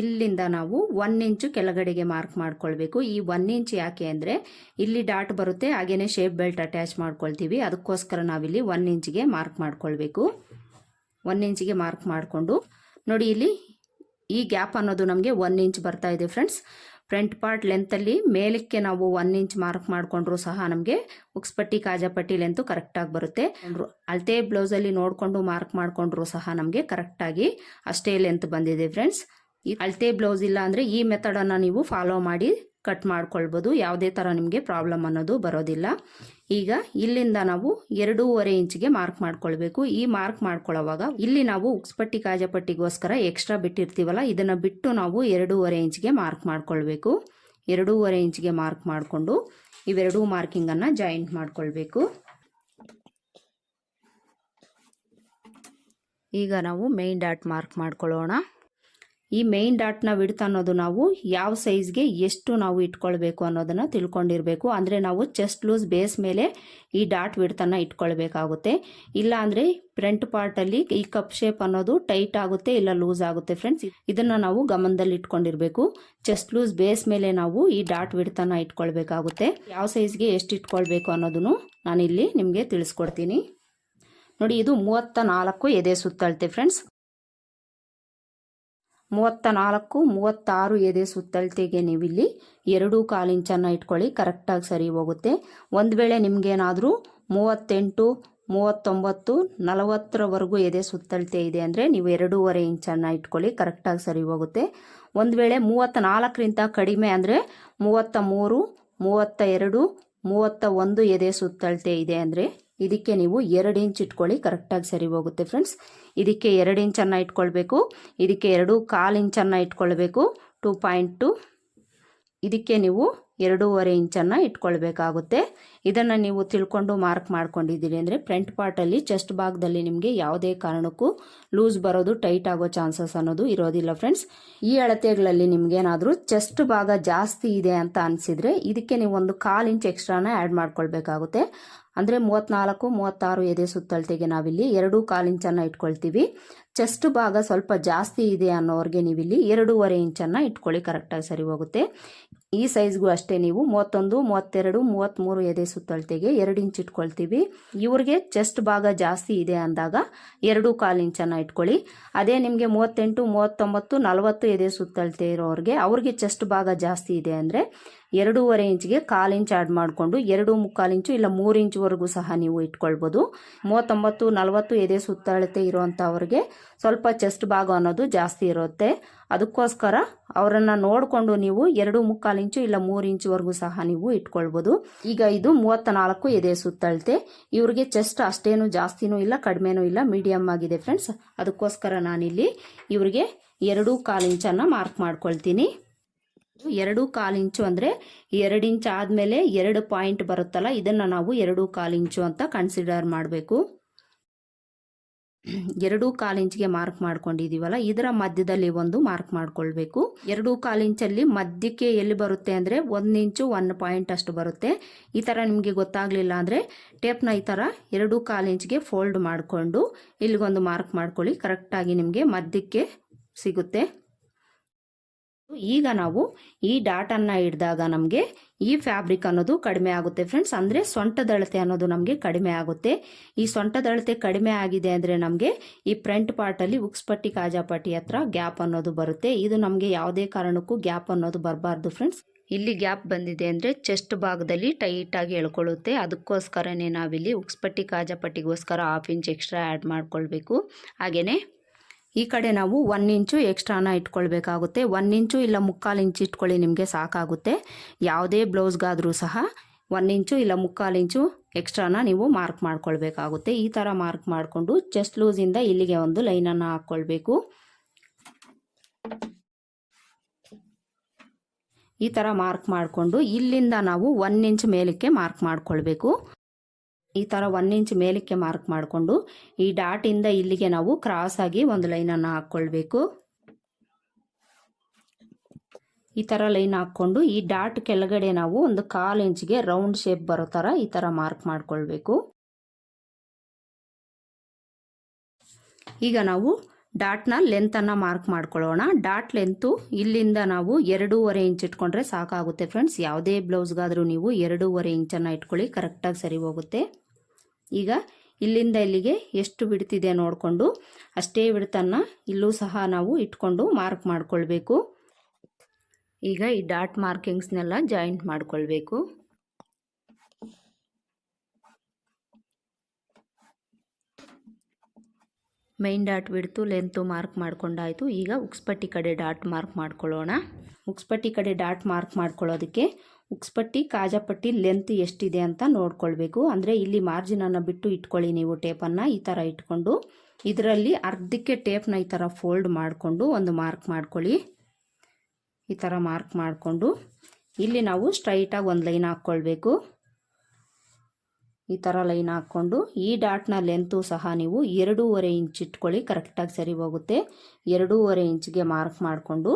ಇಲ್ಲಿಂದ ನಾವು ಒನ್ ಇಂಚು ಕೆಳಗಡೆಗೆ ಮಾರ್ಕ್ ಮಾಡ್ಕೊಳ್ಬೇಕು. ಈ ಒನ್ ಇಂಚ್ ಯಾಕೆ ಅಂದರೆ ಇಲ್ಲಿ ಡಾಟ್ ಬರುತ್ತೆ ಹಾಗೆಯೇ ಶೇಪ್ ಬೆಲ್ಟ್ ಅಟ್ಯಾಚ್ ಮಾಡ್ಕೊಳ್ತೀವಿ. ಅದಕ್ಕೋಸ್ಕರ ನಾವಿಲ್ಲಿ ಒನ್ ಇಂಚಿಗೆ ಮಾರ್ಕ್ ಮಾಡ್ಕೊಳ್ಬೇಕು. ಒನ್ ಇಂಚಿಗೆ ಮಾರ್ಕ್ ಮಾಡಿಕೊಂಡು ನೋಡಿ ಇಲ್ಲಿ ಈ ಗ್ಯಾಪ್ ಅನ್ನೋದು ನಮಗೆ ಒನ್ ಇಂಚ್ ಬರ್ತಾ ಇದೆ ಫ್ರೆಂಡ್ಸ್. ಫ್ರಂಟ್ ಪಾರ್ಟ್ ಲೆಂತಲ್ಲಿ ಮೇಲಕ್ಕೆ ನಾವು ಒನ್ ಇಂಚ್ ಮಾರ್ಕ್ ಮಾಡಿಕೊಂಡ್ರು ಸಹ ನಮಗೆ ಉಕ್ಸ್ಪಟ್ಟಿ ಕಾಜಾಪಟ್ಟಿ ಲೆಂತು ಕರೆಕ್ಟಾಗಿ ಬರುತ್ತೆ. ಅಳತೆ ಬ್ಲೌಸಲ್ಲಿ ನೋಡಿಕೊಂಡು ಮಾರ್ಕ್ ಮಾಡಿಕೊಂಡ್ರು ಸಹ ನಮಗೆ ಕರೆಕ್ಟಾಗಿ ಅಷ್ಟೇ ಲೆಂತ್ ಬಂದಿದೆ ಫ್ರೆಂಡ್ಸ್ ಅಳತೆ ಬ್ಲೌಸ್ ಇಲ್ಲ ಅಂದರೆ ಈ ಮೆಥಡನ್ನು ನೀವು ಫಾಲೋ ಮಾಡಿ ಕಟ್ ಮಾಡ್ಕೊಳ್ಬೋದು. ಯಾವುದೇ ಥರ ನಿಮಗೆ ಪ್ರಾಬ್ಲಮ್ ಅನ್ನೋದು ಬರೋದಿಲ್ಲ. ಈಗ ಇಲ್ಲಿಂದ ನಾವು ಎರಡೂವರೆ ಇಂಚಿಗೆ ಮಾರ್ಕ್ ಮಾಡ್ಕೊಳ್ಬೇಕು. ಈ ಮಾರ್ಕ್ ಮಾಡ್ಕೊಳ್ಳೋವಾಗ ಇಲ್ಲಿ ನಾವು ಉಕ್ಸ್ಪಟ್ಟಿ ಕಾಜಪಟ್ಟಿಗೋಸ್ಕರ ಎಕ್ಸ್ಟ್ರಾ ಬಿಟ್ಟಿರ್ತೀವಲ್ಲ, ಇದನ್ನು ಬಿಟ್ಟು ನಾವು ಎರಡೂವರೆ ಇಂಚಿಗೆ ಮಾರ್ಕ್ ಮಾಡ್ಕೊಳ್ಬೇಕು. ಎರಡೂವರೆ ಇಂಚಿಗೆ ಮಾರ್ಕ್ ಮಾಡಿಕೊಂಡು ಇವೆರಡೂ ಮಾರ್ಕಿಂಗನ್ನು ಜಾಯಿಂಟ್ ಮಾಡ್ಕೊಳ್ಬೇಕು. ಈಗ ನಾವು ಮೇನ್ ಡಾಟ್ ಮಾರ್ಕ್ ಮಾಡ್ಕೊಳ್ಳೋಣ. ಈ ಮೇನ್ ಡಾಟ್ನ ವಿಡ್ತ್ ಅನ್ನೋದು ನಾವು ಯಾವ ಸೈಜ್ಗೆ ಎಷ್ಟು ನಾವು ಇಟ್ಕೊಳ್ಬೇಕು ಅನ್ನೋದನ್ನು ತಿಳ್ಕೊಂಡಿರಬೇಕು. ಅಂದರೆ ನಾವು ಚೆಸ್ಟ್ ಲೂಸ್ ಬೇಸ್ ಮೇಲೆ ಈ ಡಾಟ್ ವಿಡ್ತನ್ನು ಇಟ್ಕೊಳ್ಬೇಕಾಗುತ್ತೆ. ಇಲ್ಲ ಅಂದರೆ ಫ್ರಂಟ್ ಪಾರ್ಟಲ್ಲಿ ಈ ಕಪ್ ಶೇಪ್ ಅನ್ನೋದು ಟೈಟ್ ಆಗುತ್ತೆ, ಇಲ್ಲ ಲೂಸ್ ಆಗುತ್ತೆ ಫ್ರೆಂಡ್ಸ್ ಇದನ್ನು ನಾವು ಗಮನದಲ್ಲಿ ಇಟ್ಕೊಂಡಿರಬೇಕು. ಚೆಸ್ಟ್ ಲೂಸ್ ಬೇಸ್ ಮೇಲೆ ನಾವು ಈ ಡಾಟ್ ವಿಡ್ತನ್ನು ಇಟ್ಕೊಳ್ಬೇಕಾಗುತ್ತೆ. ಯಾವ ಸೈಜ್ಗೆ ಎಷ್ಟು ಇಟ್ಕೊಳ್ಬೇಕು ಅನ್ನೋದನ್ನು ನಾನಿಲ್ಲಿ ನಿಮಗೆ ತಿಳಿಸ್ಕೊಡ್ತೀನಿ. ನೋಡಿ, ಇದು ಮೂವತ್ತ ನಾಲ್ಕು ಎದೆ ಸುತ್ತಳತೆ ಫ್ರೆಂಡ್ಸ್ ಮೂವತ್ತ ನಾಲ್ಕು ಮೂವತ್ತಾರು ಎದೆ ಸುತ್ತಳತೆಗೆ ನೀವಿಲ್ಲಿ ಎರಡೂ ಕಾಲು ಇಂಚನ್ನು ಇಟ್ಕೊಳ್ಳಿ, ಕರೆಕ್ಟಾಗಿ ಸರಿ ಹೋಗುತ್ತೆ. ಒಂದು ವೇಳೆ ನಿಮಗೇನಾದರೂ ಮೂವತ್ತೆಂಟು, ಮೂವತ್ತೊಂಬತ್ತು, ನಲವತ್ತರವರೆಗೂ ಎದೆ ಸುತ್ತಳತೆ ಇದೆ ಅಂದರೆ ನೀವು ಎರಡೂವರೆ ಇಂಚನ್ನು ಇಟ್ಕೊಳ್ಳಿ, ಕರೆಕ್ಟಾಗಿ ಸರಿ ಹೋಗುತ್ತೆ. ಒಂದು ವೇಳೆ ಮೂವತ್ತ ನಾಲ್ಕರಿಂದ ಕಡಿಮೆ ಅಂದರೆ ಮೂವತ್ತ ಮೂರು ಮೂವತ್ತ ಎರಡು ಮೂವತ್ತ ಒಂದು ಎದೆ ಸುತ್ತಳತೆ ಇದೆ ಅಂದರೆ ಇದಕ್ಕೆ ನೀವು ಎರಡು ಇಂಚ್ ಇಟ್ಕೊಳ್ಳಿ ಕರೆಕ್ಟಾಗಿ ಸರಿ ಹೋಗುತ್ತೆ ಫ್ರೆಂಡ್ಸ್ ಇದಕ್ಕೆ ಎರಡು ಇಂಚನ್ನು ಇಟ್ಕೊಳ್ಬೇಕು. ಇದಕ್ಕೆ ಎರಡು ಕಾಲು ಇಂಚನ್ನು ಇಟ್ಕೊಳ್ಬೇಕು ಟೂ ಪಾಯಿಂಟ್ ಟು ಇದಕ್ಕೆ ನೀವು ಎರಡೂವರೆ ಇಂಚನ್ನು ಇಟ್ಕೊಳ್ಬೇಕಾಗುತ್ತೆ. ಇದನ್ನು ನೀವು ತಿಳ್ಕೊಂಡು ಮಾರ್ಕ್ ಮಾಡ್ಕೊಂಡಿದ್ದೀರಿ ಅಂದರೆ ಫ್ರಂಟ್ ಪಾರ್ಟಲ್ಲಿ ಚೆಸ್ಟ್ ಭಾಗದಲ್ಲಿ ನಿಮಗೆ ಯಾವುದೇ ಕಾರಣಕ್ಕೂ ಲೂಸ್ ಬರೋದು ಟೈಟ್ ಆಗೋ ಚಾನ್ಸಸ್ ಅನ್ನೋದು ಇರೋದಿಲ್ಲ ಫ್ರೆಂಡ್ಸ್ ಈ ಅಳತೆಗಳಲ್ಲಿ ನಿಮಗೇನಾದರೂ ಚೆಸ್ಟ್ ಭಾಗ ಜಾಸ್ತಿ ಇದೆ ಅಂತ ಅನಿಸಿದರೆ ಇದಕ್ಕೆ ನೀವು ಒಂದು ಕಾಲು ಇಂಚ್ ಎಕ್ಸ್ಟ್ರಾನ ಆ್ಯಡ್ ಮಾಡ್ಕೊಳ್ಬೇಕಾಗುತ್ತೆ. ಅಂದರೆ ಮೂವತ್ತ್ನಾಲ್ಕು ಮೂವತ್ತಾರು ಎದೆ ಸುತ್ತಳತೆಗೆ ನಾವಿಲ್ಲಿ ಎರಡು ಕಾಲು ಇಂಚನ್ನು ಇಟ್ಕೊಳ್ತೀವಿ. ಚೆಸ್ಟ್ ಭಾಗ ಸ್ವಲ್ಪ ಜಾಸ್ತಿ ಇದೆ ಅನ್ನೋರಿಗೆ ನೀವಿಲ್ಲಿ ಎರಡೂವರೆ ಇಂಚನ್ನು ಇಟ್ಕೊಳ್ಳಿ. ಕರೆಕ್ಟಾಗಿ ಸರಿ ಹೋಗುತ್ತೆ. ಈ ಸೈಜ್ಗೂ ಅಷ್ಟೇ ನೀವು ಮೂವತ್ತೊಂದು, ಮೂವತ್ತೆರಡು, ಮೂವತ್ತ್ಮೂರು ಎದೆ ಸುತ್ತಳತೆಗೆ ಎರಡು ಇಂಚ್ ಇಟ್ಕೊಳ್ತೀವಿ. ಇವ್ರಿಗೆ ಚೆಸ್ಟ್ ಭಾಗ ಜಾಸ್ತಿ ಇದೆ ಅಂದಾಗ ಎರಡು ಕಾಲು ಇಂಚನ್ನು ಇಟ್ಕೊಳ್ಳಿ. ಅದೇ ನಿಮಗೆ ಮೂವತ್ತೆಂಟು, ಮೂವತ್ತೊಂಬತ್ತು, ನಲವತ್ತು ಎದೆ ಸುತ್ತಳತೆ ಇರೋರಿಗೆ ಅವ್ರಿಗೆ ಚೆಸ್ಟ್ ಭಾಗ ಜಾಸ್ತಿ ಇದೆ ಅಂದರೆ ಎರಡೂವರೆ ಇಂಚ್ಗೆ ಕಾಲು ಇಂಚ್ ಆ್ಯಡ್ ಮಾಡಿಕೊಂಡು ಎರಡು ಮುಕ್ಕಾಲು ಇಂಚು ಇಲ್ಲ ಮೂರು ಇಂಚ್ವರೆಗೂ ಸಹ ನೀವು ಇಟ್ಕೊಳ್ಬೋದು. ಮೂವತ್ತೊಂಬತ್ತು, ನಲವತ್ತು ಎದೆ ಸುತ್ತಳತೆ ಇರೋವಂಥವ್ರಿಗೆ ಸ್ವಲ್ಪ ಚೆಸ್ಟ್ ಭಾಗ ಅನ್ನೋದು ಜಾಸ್ತಿ ಇರುತ್ತೆ. ಅದಕ್ಕೋಸ್ಕರ ಅವರನ್ನು ನೋಡಿಕೊಂಡು ನೀವು ಎರಡು ಮುಕ್ಕಾಲು ಇಂಚು ಇಲ್ಲ ಮೂರು ಇಂಚುವರೆಗೂ ಸಹ ನೀವು ಇಟ್ಕೊಳ್ಬೋದು. ಈಗ ಇದು ಮೂವತ್ತ ನಾಲ್ಕು ಎದೆ ಸುತ್ತಳತೆ. ಇವರಿಗೆ ಚೆಸ್ಟ್ ಅಷ್ಟೇನು ಜಾಸ್ತಿನೂ ಇಲ್ಲ, ಕಡಿಮೆನೂ ಇಲ್ಲ ಮೀಡಿಯಮ್ ಆಗಿದೆ ಫ್ರೆಂಡ್ಸ್ ಅದಕ್ಕೋಸ್ಕರ ನಾನಿಲ್ಲಿ ಇವರಿಗೆ ಎರಡು ಕಾಲು ಇಂಚನ್ನು ಮಾರ್ಕ್ ಮಾಡ್ಕೊಳ್ತೀನಿ. ಎರಡು ಕಾಲು ಇಂಚು ಅಂದರೆ ಎರಡು ಇಂಚು ಆದಮೇಲೆ ಎರಡು ಪಾಯಿಂಟ್ ಬರುತ್ತಲ್ಲ, ಇದನ್ನು ನಾವು ಎರಡು ಕಾಲು ಇಂಚು ಅಂತ ಕನ್ಸಿಡರ್ ಮಾಡಬೇಕು. ಎರಡು ಕಾಲು ಇಂಚ್ಗೆ ಮಾರ್ಕ್ ಮಾಡ್ಕೊಂಡಿದ್ದೀವಲ್ಲ ಇದರ ಮಧ್ಯದಲ್ಲಿ ಒಂದು ಮಾರ್ಕ್ ಮಾಡ್ಕೊಳ್ಬೇಕು. ಎರಡು ಕಾಲಿಂಚಲ್ಲಿ ಮಧ್ಯಕ್ಕೆ ಎಲ್ಲಿ ಬರುತ್ತೆ ಅಂದರೆ ಒಂದು ಇಂಚು ಒನ್ ಪಾಯಿಂಟ್ ಅಷ್ಟು ಬರುತ್ತೆ. ಈ ಥರ ನಿಮಗೆ ಗೊತ್ತಾಗಲಿಲ್ಲ ಅಂದರೆ ಟೇಪ್ನ ಈ ಥರ ಎರಡು ಕಾಲು ಇಂಚ್ಗೆ ಫೋಲ್ಡ್ ಮಾಡಿಕೊಂಡು ಇಲ್ಲಿಗೊಂದು ಮಾರ್ಕ್ ಮಾಡ್ಕೊಳ್ಳಿ, ಕರೆಕ್ಟಾಗಿ ನಿಮಗೆ ಮಧ್ಯಕ್ಕೆ ಸಿಗುತ್ತೆ. ಈಗ ನಾವು ಈ ಡಾಟನ್ನು ಹಿಡಿದಾಗ ನಮಗೆ ಈ ಫ್ಯಾಬ್ರಿಕ್ ಅನ್ನೋದು ಕಡಿಮೆ ಆಗುತ್ತೆ ಫ್ರೆಂಡ್ಸ್. ಅಂದರೆ ಸೊಂಟದಳತೆ ಅನ್ನೋದು ನಮಗೆ ಕಡಿಮೆ ಆಗುತ್ತೆ. ಈ ಸೊಂಟದಳತೆ ಕಡಿಮೆ ಆಗಿದೆ ಅಂದರೆ ನಮಗೆ ಈ ಫ್ರಂಟ್ ಪಾರ್ಟಲ್ಲಿ ಉಕ್ಸ್ಪಟ್ಟಿ ಕಾಜಾಪಟ್ಟಿ ಹತ್ರ ಗ್ಯಾಪ್ ಅನ್ನೋದು ಬರುತ್ತೆ. ಇದು ನಮಗೆ ಯಾವುದೇ ಕಾರಣಕ್ಕೂ ಗ್ಯಾಪ್ ಅನ್ನೋದು ಬರಬಾರ್ದು ಫ್ರೆಂಡ್ಸ್. ಇಲ್ಲಿ ಗ್ಯಾಪ್ ಬಂದಿದೆ ಅಂದರೆ ಚೆಸ್ಟ್ ಭಾಗದಲ್ಲಿ ಟೈಟಾಗಿ ಎಳ್ಕೊಳ್ಳುತ್ತೆ. ಅದಕ್ಕೋಸ್ಕರನೇ ನಾವಿಲ್ಲಿ ಉಕ್ಸ್ಪಟ್ಟಿ ಕಾಜಾಪಟ್ಟಿಗೋಸ್ಕರ ಹಾಫ್ ಇಂಚ್ ಎಕ್ಸ್ಟ್ರಾ ಆ್ಯಡ್ ಮಾಡ್ಕೊಳ್ಬೇಕು. ಹಾಗೆಯೇ ಈ ಕಡೆ ನಾವು ಒನ್ ಇಂಚು ಎಕ್ಸ್ಟ್ರಾನ ಇಟ್ಕೊಳ್ಬೇಕಾಗುತ್ತೆ. ಒನ್ ಇಂಚು ಇಲ್ಲ ಮುಕ್ಕಾಲು ಇಂಚು ಇಟ್ಕೊಳ್ಳಿ ನಿಮಗೆ ಸಾಕಾಗುತ್ತೆ. ಯಾವುದೇ ಬ್ಲೌಸ್ಗಾದರೂ ಸಹ ಒನ್ ಇಂಚು ಇಲ್ಲ ಮುಕ್ಕಾಲು ಇಂಚು ಎಕ್ಸ್ಟ್ರಾನ ನೀವು ಮಾರ್ಕ್ ಮಾಡ್ಕೊಳ್ಬೇಕಾಗುತ್ತೆ. ಈ ಥರ ಮಾರ್ಕ್ ಮಾಡಿಕೊಂಡು ಚೆಸ್ಟ್ ಲೂಸಿಂದ ಇಲ್ಲಿಗೆ ಒಂದು ಲೈನನ್ನು ಹಾಕ್ಕೊಳ್ಬೇಕು. ಈ ಥರ ಮಾರ್ಕ್ ಮಾಡಿಕೊಂಡು ಇಲ್ಲಿಂದ ನಾವು ಒನ್ ಇಂಚ್ ಮೇಲಕ್ಕೆ ಮಾರ್ಕ್ ಮಾಡ್ಕೊಳ್ಬೇಕು. ಈ ಥರ ಒನ್ ಇಂಚ್ ಮೇಲಕ್ಕೆ ಮಾರ್ಕ್ ಮಾಡಿಕೊಂಡು ಈ ಡಾಟಿಂದ ಇಲ್ಲಿಗೆ ನಾವು ಕ್ರಾಸ್ ಆಗಿ ಒಂದು ಲೈನನ್ನು ಹಾಕ್ಕೊಳ್ಬೇಕು ಈ ಥರ ಲೈನ್ ಹಾಕ್ಕೊಂಡು ಈ ಡಾಟ್ ಕೆಳಗಡೆ ನಾವು ಒಂದು ಕಾಲು ಇಂಚ್ಗೆ ರೌಂಡ್ ಶೇಪ್ ಬರೋ ಥರ ಈ ಥರ ಮಾರ್ಕ್ ಮಾಡ್ಕೊಳ್ಬೇಕು. ಈಗ ನಾವು ಡಾಟ್ನ ಲೆಂತನ್ನು ಮಾರ್ಕ್ ಮಾಡ್ಕೊಳ್ಳೋಣ. ಡಾಟ್ ಲೆಂತು ಇಲ್ಲಿಂದ ನಾವು ಎರಡೂವರೆ ಇಂಚ್ ಇಟ್ಕೊಂಡ್ರೆ ಸಾಕಾಗುತ್ತೆ ಫ್ರೆಂಡ್ಸ್ ಯಾವುದೇ ಬ್ಲೌಸ್ಗಾದ್ರೂ ನೀವು ಎರಡೂವರೆ ಇಂಚನ್ನು ಇಟ್ಕೊಳ್ಳಿ ಕರೆಕ್ಟಾಗಿ ಸರಿ ಹೋಗುತ್ತೆ. ಈಗ ಇಲ್ಲಿಂದ ಇಲ್ಲಿಗೆ ಎಷ್ಟು ಬಿಡ್ತಿದೆ ನೋಡಿಕೊಂಡು ಅಷ್ಟೇ ಬಿಡ್ತನ್ನು ಇಲ್ಲೂ ಸಹ ನಾವು ಇಟ್ಕೊಂಡು ಮಾರ್ಕ್ ಮಾಡಿಕೊಳ್ಬೇಕು. ಈಗ ಈ ಡಾಟ್ ಮಾರ್ಕಿಂಗ್ಸ್ನೆಲ್ಲ ಜಾಯಿಂಟ್ ಮಾಡ್ಕೊಳ್ಬೇಕು. ಮೈನ್ ಡಾಟ್ ಬಿಡ್ತು ಲೆಂತು ಮಾರ್ಕ್ ಮಾಡ್ಕೊಂಡಾಯಿತು. ಈಗ ಉಕ್ಸ್ಪಟ್ಟಿ ಕಡೆ ಡಾಟ್ ಮಾರ್ಕ್ ಮಾಡ್ಕೊಳ್ಳೋಣ. ಉಕ್ಸ್ಪಟ್ಟಿ ಕಡೆ ಡಾಟ್ ಮಾರ್ಕ್ ಮಾಡ್ಕೊಳ್ಳೋದಕ್ಕೆ ಉಕ್ಸ್ಪಟ್ಟಿ, ಕಾಜಾಪಟ್ಟಿ ಲೆಂತ್ ಎಷ್ಟಿದೆ ಅಂತ ನೋಡ್ಕೊಳ್ಬೇಕು. ಅಂದರೆ ಇಲ್ಲಿ ಮಾರ್ಜಿನನ್ನು ಬಿಟ್ಟು ಇಟ್ಕೊಳ್ಳಿ ನೀವು ಟೇಪನ್ನು ಈ ಥರ ಇಟ್ಕೊಂಡು. ಇದರಲ್ಲಿ ಅರ್ಧಕ್ಕೆ ಟೇಪ್ನ ಈ ಥರ ಫೋಲ್ಡ್ ಮಾಡಿಕೊಂಡು ಒಂದು ಮಾರ್ಕ್ ಮಾಡ್ಕೊಳ್ಳಿ. ಈ ಥರ ಮಾರ್ಕ್ ಮಾಡಿಕೊಂಡು. ಇಲ್ಲಿ ನಾವು ಸ್ಟ್ರೈಟಾಗಿ ಒಂದು ಲೈನ್ ಹಾಕ್ಕೊಳ್ಬೇಕು. ಈ ಥರ ಲೈನ್ ಹಾಕ್ಕೊಂಡು ಈ ಡಾಟ್ನ ಲೆಂತು ಸಹ ನೀವು ಎರಡೂವರೆ ಇಂಚ್ ಇಟ್ಕೊಳ್ಳಿ ಕರೆಕ್ಟಾಗಿ ಸರಿ ಹೋಗುತ್ತೆ. ಎರಡೂವರೆ ಇಂಚ್ಗೆ ಮಾರ್ಕ್ ಮಾಡಿಕೊಂಡು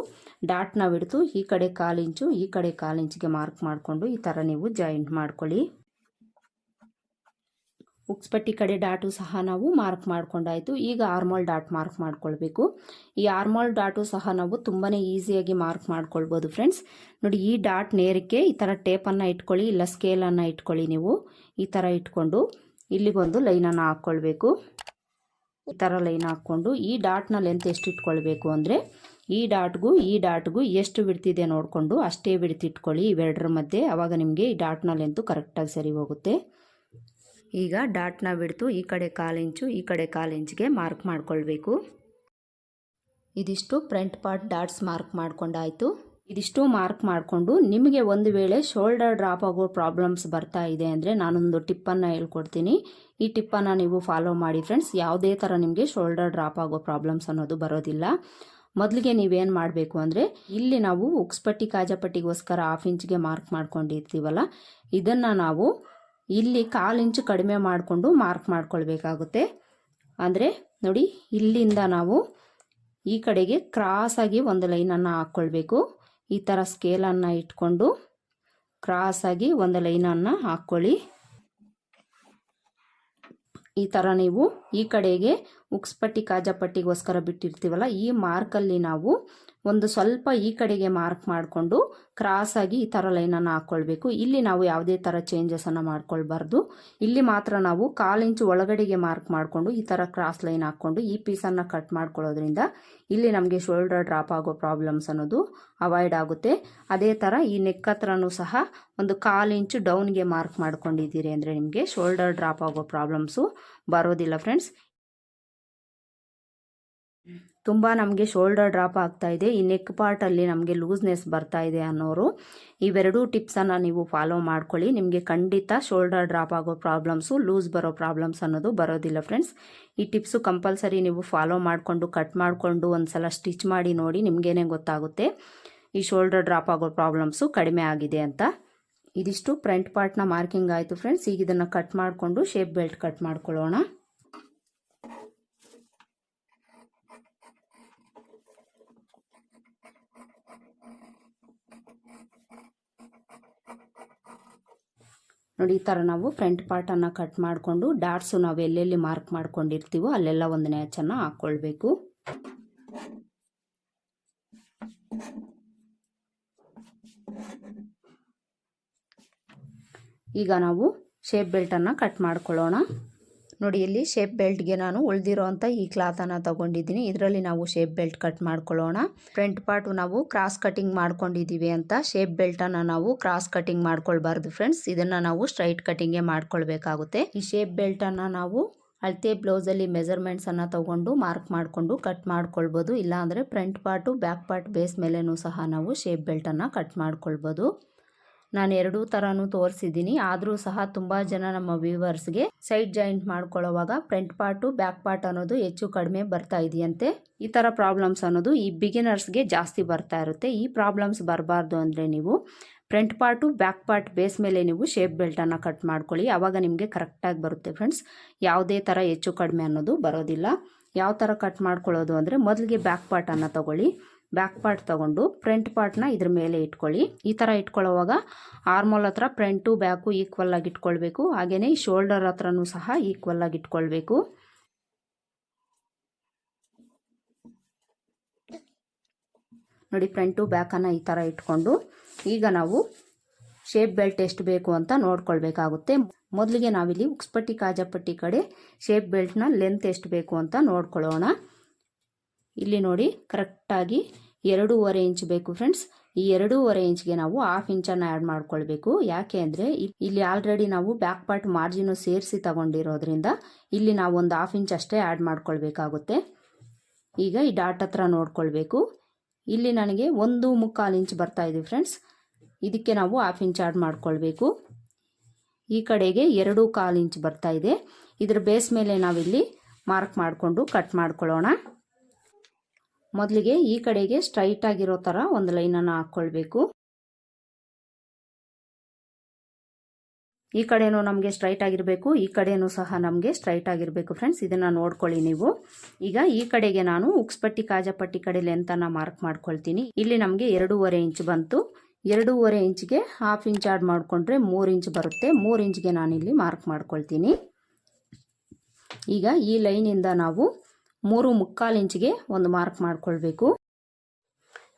ಡಾಟ್ನ ಬಿಡ್ತು ಈ ಕಡೆ ಕಾಲು ಇಂಚು ಈ ಕಡೆ ಕಾಲು ಇಂಚ್ಗೆ ಮಾರ್ಕ್ ಮಾಡಿಕೊಂಡು ಈ ಥರ ನೀವು ಜಾಯಿಂಟ್ ಮಾಡ್ಕೊಳ್ಳಿ. ಉಕ್ಸ್ಪಟ್ಟಿ ಕಡೆ ಡಾಟು ಸಹ ನಾವು ಮಾರ್ಕ್ ಮಾಡ್ಕೊಂಡಾಯಿತು. ಈಗ ಆರ್ಮಾಲ್ ಡಾಟ್ ಮಾರ್ಕ್ ಮಾಡ್ಕೊಳ್ಬೇಕು. ಈ ಆರ್ಮಾಲ್ ಡಾಟು ಸಹ ನಾವು ತುಂಬಾ ಈಸಿಯಾಗಿ ಮಾರ್ಕ್ ಮಾಡ್ಕೊಳ್ಬೋದು ಫ್ರೆಂಡ್ಸ್. ನೋಡಿ, ಈ ಡಾಟ್ ನೇರಕ್ಕೆ ಈ ಥರ ಟೇಪನ್ನು ಇಟ್ಕೊಳ್ಳಿ, ಇಲ್ಲ ಸ್ಕೇಲನ್ನು ಇಟ್ಕೊಳ್ಳಿ ನೀವು. ಈ ಥರ ಇಟ್ಕೊಂಡು ಇಲ್ಲಿಗೊಂದು ಲೈನನ್ನು ಹಾಕ್ಕೊಳ್ಬೇಕು. ಈ ಥರ ಲೈನ್ ಹಾಕ್ಕೊಂಡು ಈ ಡಾಟ್ನ ಲೆಂತ್ ಎಷ್ಟು ಇಟ್ಕೊಳ್ಬೇಕು ಅಂದರೆ, ಈ ಡಾಟ್ಗೂ ಈ ಡಾಟ್ಗೂ ಎಷ್ಟು ಬಿಡ್ತಿದೆ ನೋಡಿಕೊಂಡು ಅಷ್ಟೇ ಬಿಡ್ತಿಟ್ಕೊಳ್ಳಿ ಇವೆರಡರ ಮಧ್ಯೆ. ಆವಾಗ ನಿಮಗೆ ಈ ಡಾಟ್ನ ಲೆಂತು ಕರೆಕ್ಟಾಗಿ ಸರಿ ಹೋಗುತ್ತೆ. ಈಗ ಡಾಟ್ನ ಬಿಡ್ತು. ಈ ಕಡೆ ಕಾಲು ಇಂಚು, ಈ ಕಡೆ ಕಾಲಿಂಚ್ಗೆ ಮಾರ್ಕ್ ಮಾಡ್ಕೊಳ್ಬೇಕು. ಇದಿಷ್ಟು ಫ್ರಂಟ್ ಪಾರ್ಟ್ ಡಾಟ್ಸ್ ಮಾರ್ಕ್ ಮಾಡ್ಕೊಂಡಾಯಿತು. ಇದಿಷ್ಟು ಮಾರ್ಕ್ ಮಾಡಿಕೊಂಡು ನಿಮಗೆ ಒಂದು ವೇಳೆ ಶೋಲ್ಡರ್ ಡ್ರಾಪ್ ಆಗೋ ಪ್ರಾಬ್ಲಮ್ಸ್ ಬರ್ತಾ ಇದೆ ಅಂದರೆ ನಾನೊಂದು ಟಿಪ್ಪನ್ನು ಹೇಳ್ಕೊಡ್ತೀನಿ. ಈ ಟಿಪ್ಪನ್ನು ನೀವು ಫಾಲೋ ಮಾಡಿ ಫ್ರೆಂಡ್ಸ್. ಯಾವುದೇ ಥರ ನಿಮಗೆ ಶೋಲ್ಡರ್ ಡ್ರಾಪ್ ಆಗೋ ಪ್ರಾಬ್ಲಮ್ಸ್ ಅನ್ನೋದು ಬರೋದಿಲ್ಲ. ಮೊದಲಿಗೆ ನೀವೇನು ಮಾಡಬೇಕು ಅಂದರೆ ಇಲ್ಲಿ ನಾವು ಉಕ್ಸ್ಪಟ್ಟಿ ಕಾಜಪಟ್ಟಿಗೋಸ್ಕರ ಹಾಫ್ ಇಂಚ್ಗೆ ಮಾರ್ಕ್ ಮಾಡ್ಕೊಂಡಿರ್ತೀವಲ್ಲ, ಇದನ್ನು ನಾವು ಇಲ್ಲಿ ಕಾಲು ಇಂಚು ಕಡಿಮೆ ಮಾಡಿಕೊಂಡು ಮಾರ್ಕ್ ಮಾಡ್ಕೊಳ್ಬೇಕಾಗುತ್ತೆ. ಅಂದರೆ ನೋಡಿ, ಇಲ್ಲಿಂದ ನಾವು ಈ ಕಡೆಗೆ ಕ್ರಾಸಾಗಿ ಒಂದು ಲೈನನ್ನು ಹಾಕ್ಕೊಳ್ಬೇಕು. ಈ ಥರ ಸ್ಕೇಲನ್ನು ಇಟ್ಕೊಂಡು ಕ್ರಾಸಾಗಿ ಒಂದು ಲೈನನ್ನು ಹಾಕ್ಕೊಳ್ಳಿ. ಈ ಥರ ನೀವು ಈ ಕಡೆಗೆ ಉಕ್ಸ್ಪಟ್ಟಿ ಕಾಜಪಟ್ಟಿಗೋಸ್ಕರ ಬಿಟ್ಟಿರ್ತೀವಲ್ಲ, ಈ ಮಾರ್ಕಲ್ಲಿ ನಾವು ಒಂದು ಸ್ವಲ್ಪ ಈ ಕಡೆಗೆ ಮಾರ್ಕ್ ಮಾಡಿಕೊಂಡು ಆಗಿ ಈ ಥರ ಲೈನನ್ನು ಹಾಕ್ಕೊಳ್ಬೇಕು ಇಲ್ಲಿ ನಾವು ಯಾವುದೇ ಥರ ಚೇಂಜಸನ್ನು ಮಾಡ್ಕೊಳ್ಬಾರ್ದು. ಇಲ್ಲಿ ಮಾತ್ರ ನಾವು ಕಾಲು ಇಂಚು ಒಳಗಡೆಗೆ ಮಾರ್ಕ್ ಮಾಡಿಕೊಂಡು ಈ ಥರ ಕ್ರಾಸ್ ಲೈನ್ ಹಾಕ್ಕೊಂಡು ಈ ಪೀಸನ್ನು ಕಟ್ ಮಾಡ್ಕೊಳ್ಳೋದ್ರಿಂದ ಇಲ್ಲಿ ನಮಗೆ ಶೋಲ್ಡರ್ ಡ್ರಾಪ್ ಆಗೋ ಪ್ರಾಬ್ಲಮ್ಸ್ ಅನ್ನೋದು ಅವಾಯ್ಡ್ ಆಗುತ್ತೆ. ಅದೇ ಥರ ಈ ನೆಕ್ ಹತ್ರನೂ ಸಹ ಒಂದು ಕಾಲು ಇಂಚು ಡೌನ್ಗೆ ಮಾರ್ಕ್ ಮಾಡ್ಕೊಂಡಿದ್ದೀರಿ ಅಂದರೆ ನಿಮಗೆ ಶೋಲ್ಡರ್ ಡ್ರಾಪ್ ಆಗೋ ಪ್ರಾಬ್ಲಮ್ಸು ಬರೋದಿಲ್ಲ ಫ್ರೆಂಡ್ಸ್ ತುಂಬ ನಮಗೆ ಶೋಲ್ಡರ್ ಡ್ರಾಪ್ ಆಗ್ತಾ ಇದೆ. ಈ ನೆಕ್ ಪಾರ್ಟಲ್ಲಿ ನಮಗೆ ಲೂಸ್ನೆಸ್ ಬರ್ತಾ ಇದೆ ಅನ್ನೋರು. ಇವೆರಡೂ ಟಿಪ್ಸನ್ನು ನೀವು ಫಾಲೋ ಮಾಡ್ಕೊಳ್ಳಿ. ನಿಮಗೆ ಖಂಡಿತ ಶೋಲ್ಡರ್ ಡ್ರಾಪ್ ಆಗೋ ಪ್ರಾಬ್ಲಮ್ಸು ಲೂಸ್ ಬರೋ ಪ್ರಾಬ್ಲಮ್ಸ್ ಅನ್ನೋದು ಬರೋದಿಲ್ಲ ಫ್ರೆಂಡ್ಸ್ ಈ ಟಿಪ್ಸು ಕಂಪಲ್ಸರಿ ನೀವು ಫಾಲೋ ಮಾಡಿಕೊಂಡು ಕಟ್ ಮಾಡಿಕೊಂಡು ಒಂದು ಸಲ ಸ್ಟಿಚ್ ಮಾಡಿ ನೋಡಿ ನಿಮಗೇನೆ ಗೊತ್ತಾಗುತ್ತೆ. ಈ ಶೋಲ್ಡರ್ ಡ್ರಾಪ್ ಆಗೋ ಪ್ರಾಬ್ಲಮ್ಸು ಕಡಿಮೆ ಆಗಿದೆ ಅಂತ. ಇದಿಷ್ಟು ಫ್ರಂಟ್ ಪಾರ್ಟ್ನ ಮಾರ್ಕಿಂಗ್ ಆಯಿತು ಫ್ರೆಂಡ್ಸ್ ಈಗ ಇದನ್ನು ಕಟ್ ಮಾಡಿಕೊಂಡು ಶೇಪ್ ಬೆಲ್ಟ್ ಕಟ್ ಮಾಡ್ಕೊಳ್ಳೋಣ. ನೋಡಿ, ಈ ಥರ ನಾವು ಫ್ರಂಟ್ ಪಾರ್ಟನ್ನು ಕಟ್ ಮಾಡಿಕೊಂಡು ಡಾಟ್ಸು ನಾವು ಎಲ್ಲೆಲ್ಲಿ ಮಾರ್ಕ್ ಮಾಡ್ಕೊಂಡಿರ್ತೀವೋ ಅಲ್ಲೆಲ್ಲ ಒಂದು ನ್ಯಾಚನ್ನು ಹಾಕ್ಕೊಳ್ಬೇಕು ಈಗ ನಾವು ಶೇಪ್ ಬೆಲ್ಟನ್ನು ಕಟ್ ಮಾಡ್ಕೊಳ್ಳೋಣ. ನೋಡಿ, ಇಲ್ಲಿ ಶೇಪ್ ಬೆಲ್ಟ್ಗೆ ನಾನು ಉಳಿದಿರೋಂಥ ಈ ಕ್ಲಾತನ್ನು ತಗೊಂಡಿದ್ದೀನಿ. ಇದರಲ್ಲಿ ನಾವು ಶೇಪ್ ಬೆಲ್ಟ್ ಕಟ್ ಮಾಡ್ಕೊಳ್ಳೋಣ. ಫ್ರಂಟ್ ಪಾರ್ಟ್ ನಾವು ಕ್ರಾಸ್ ಕಟಿಂಗ್ ಮಾಡ್ಕೊಂಡಿದ್ದೀವಿ ಅಂತ ಶೇಪ್ ಬೆಲ್ಟನ್ನು ನಾವು ಕ್ರಾಸ್ ಕಟಿಂಗ್ ಮಾಡ್ಕೊಳ್ಬಾರ್ದು ಫ್ರೆಂಡ್ಸ್ ಇದನ್ನು ನಾವು ಸ್ಟ್ರೈಟ್ ಕಟಿಂಗೇ ಮಾಡ್ಕೊಳ್ಬೇಕಾಗುತ್ತೆ. ಈ ಶೇಪ್ ಬೆಲ್ಟನ್ನು ನಾವು ಅಳತೆ ಬ್ಲೌಸಲ್ಲಿ ಮೆಜರ್ಮೆಂಟ್ಸನ್ನು ತಗೊಂಡು ಮಾರ್ಕ್ ಮಾಡಿಕೊಂಡು ಕಟ್ ಮಾಡ್ಕೊಳ್ಬೋದು. ಇಲ್ಲಾಂದರೆ front part back part base ಮೇಲೆನೂ ಸಹ ನಾವು ಶೇಪ್ ಬೆಲ್ಟನ್ನು ಕಟ್ ಮಾಡ್ಕೊಳ್ಬೋದು. ನಾನು ಎರಡೂ ಥರನೂ ತೋರಿಸಿದ್ದೀನಿ. ಆದರೂ ಸಹ ತುಂಬ ಜನ ನಮ್ಮ ವ್ಯೂವರ್ಸ್ಗೆ ಸೈಡ್ ಜಾಯಿಂಟ್ ಮಾಡ್ಕೊಳ್ಳೋವಾಗ ಫ್ರಂಟ್ ಪಾರ್ಟು ಬ್ಯಾಕ್ ಪಾರ್ಟ್ ಅನ್ನೋದು ಹೆಚ್ಚು ಕಡಿಮೆ ಬರ್ತಾ ಇದೆಯಂತೆ. ಈ ಥರ ಪ್ರಾಬ್ಲಮ್ಸ್ ಅನ್ನೋದು ಈ ಬಿಗಿನರ್ಸ್ಗೆ ಜಾಸ್ತಿ ಬರ್ತಾ ಇರುತ್ತೆ. ಈ ಪ್ರಾಬ್ಲಮ್ಸ್ ಬರಬಾರ್ದು ಅಂದರೆ ನೀವು front part back part base ಮೇಲೆ ನೀವು ಶೇಪ್ ಬೆಲ್ಟನ್ನು ಕಟ್ ಮಾಡ್ಕೊಳ್ಳಿ. ಆವಾಗ ನಿಮಗೆ ಕರೆಕ್ಟಾಗಿ ಬರುತ್ತೆ ಫ್ರೆಂಡ್ಸ್. ಯಾವುದೇ ಥರ ಹೆಚ್ಚು ಕಡಿಮೆ ಅನ್ನೋದು ಬರೋದಿಲ್ಲ. ಯಾವ ಥರ ಕಟ್ ಮಾಡ್ಕೊಳ್ಳೋದು ಅಂದರೆ ಮೊದಲಿಗೆ ಬ್ಯಾಕ್ ಪಾರ್ಟನ್ನು ತಗೊಳ್ಳಿ. ಬ್ಯಾಕ್ ಪಾರ್ಟ್ ತಗೊಂಡು ಫ್ರಂಟ್ ಪಾರ್ಟ್ನ ಇದ್ರ ಮೇಲೆ ಇಟ್ಕೊಳ್ಳಿ. ಈ ಥರ ಇಟ್ಕೊಳ್ಳೋವಾಗ ಆರ್ಮೋಲ್ ಹತ್ರ ಫ್ರಂಟು ಬ್ಯಾಕು ಈಕ್ವಲ್ ಆಗಿ ಇಟ್ಕೊಳ್ಬೇಕು. ಹಾಗೆಯೇ ಶೋಲ್ಡರ್ ಹತ್ರನೂ ಸಹ ಈಕ್ವಲ್ ಆಗಿ ಇಟ್ಕೊಳ್ಬೇಕು. ನೋಡಿ ಫ್ರಂಟು ಬ್ಯಾಕನ್ನು ಈ ಥರ ಇಟ್ಕೊಂಡು ಈಗ ನಾವು ಶೇಪ್ ಬೆಲ್ಟ್ ಎಷ್ಟು ಬೇಕು ಅಂತ ನೋಡ್ಕೊಳ್ಬೇಕಾಗುತ್ತೆ. ಮೊದಲಿಗೆ ನಾವಿಲ್ಲಿ ಉಕ್ಸ್ಪಟ್ಟಿ, ಕಾಜಪಟ್ಟಿ ಕಡೆ ಶೇಪ್ ಬೆಲ್ಟ್ನ ಲೆಂತ್ ಎಷ್ಟು ಬೇಕು ಅಂತ ನೋಡ್ಕೊಳ್ಳೋಣ. ಇಲ್ಲಿ ನೋಡಿ ಕರೆಕ್ಟಾಗಿ ಎರಡೂವರೆ ಇಂಚ್ ಬೇಕು ಫ್ರೆಂಡ್ಸ್ ಈ ಎರಡೂವರೆ ಇಂಚ್ಗೆ ನಾವು ಹಾಫ್ ಇಂಚನ್ನು ಆ್ಯಡ್ ಮಾಡ್ಕೊಳ್ಬೇಕು. ಯಾಕೆ ಅಂದರೆ ಇಲ್ಲಿ ಆಲ್ರೆಡಿ ನಾವು ಬ್ಯಾಕ್ ಪಾರ್ಟ್ ಮಾರ್ಜಿನು ಸೇರಿಸಿ ತಗೊಂಡಿರೋದ್ರಿಂದ ಇಲ್ಲಿ ನಾವು ಒಂದು ಹಾಫ್ ಇಂಚ್ ಅಷ್ಟೇ ಆ್ಯಡ್ ಮಾಡ್ಕೊಳ್ಬೇಕಾಗುತ್ತೆ. ಈಗ ಈ ಡಾಟ್ ಹತ್ರ ನೋಡ್ಕೊಳ್ಬೇಕು. ಇಲ್ಲಿ ನನಗೆ ಒಂದು ಮುಕ್ಕಾಲು ಇಂಚ್ ಬರ್ತಾ ಇದೆ ಫ್ರೆಂಡ್ಸ್ ಇದಕ್ಕೆ ನಾವು ಹಾಫ್ ಇಂಚ್ ಆ್ಯಡ್ ಮಾಡ್ಕೊಳ್ಬೇಕು. ಈ ಕಡೆಗೆ ಎರಡು ಕಾಲು ಇಂಚ್ ಬರ್ತಾ ಇದೆ. ಇದ್ರ ಬೇಸ್ ಮೇಲೆ ನಾವಿಲ್ಲಿ ಮಾರ್ಕ್ ಮಾಡಿಕೊಂಡು ಕಟ್ ಮಾಡ್ಕೊಳ್ಳೋಣ. ಮೊದಲಿಗೆ ಈ ಕಡೆಗೆ ಸ್ಟ್ರೈಟ್ ಆಗಿರೋ ಥರ ಒಂದು ಲೈನನ್ನು ಹಾಕ್ಕೊಳ್ಬೇಕು ಈ ಕಡೆನೂ ನಮಗೆ ಸ್ಟ್ರೈಟ್ ಆಗಿರಬೇಕು, ಈ ಕಡೆನೂ ಸಹ ನಮಗೆ ಸ್ಟ್ರೈಟ್ ಆಗಿರಬೇಕು ಫ್ರೆಂಡ್ಸ್ ಇದನ್ನು ನೋಡ್ಕೊಳ್ಳಿ ನೀವು. ಈಗ ಈ ಕಡೆಗೆ ನಾನು ಉಕ್ಸ್ಪಟ್ಟಿ ಕಾಜಪಟ್ಟಿ ಕಡೆ ಲೆಂತನ್ನು ಮಾರ್ಕ್ ಮಾಡ್ಕೊಳ್ತೀನಿ. ಇಲ್ಲಿ ನಮಗೆ ಎರಡೂವರೆ ಇಂಚ್ ಬಂತು. ಎರಡೂವರೆ ಇಂಚ್ಗೆ ಹಾಫ್ ಇಂಚ್ ಆಡ್ ಮಾಡಿಕೊಂಡ್ರೆ ಮೂರು ಇಂಚ್ ಬರುತ್ತೆ. ಮೂರು ಇಂಚ್ಗೆ ನಾನಿಲ್ಲಿ ಮಾರ್ಕ್ ಮಾಡ್ಕೊಳ್ತೀನಿ. ಈಗ ಈ ಲೈನಿಂದ ನಾವು ಮೂರು ಮುಕ್ಕಾಲು ಇಂಚಿಗೆ ಒಂದು ಮಾರ್ಕ್ ಮಾಡ್ಕೊಳ್ಬೇಕು.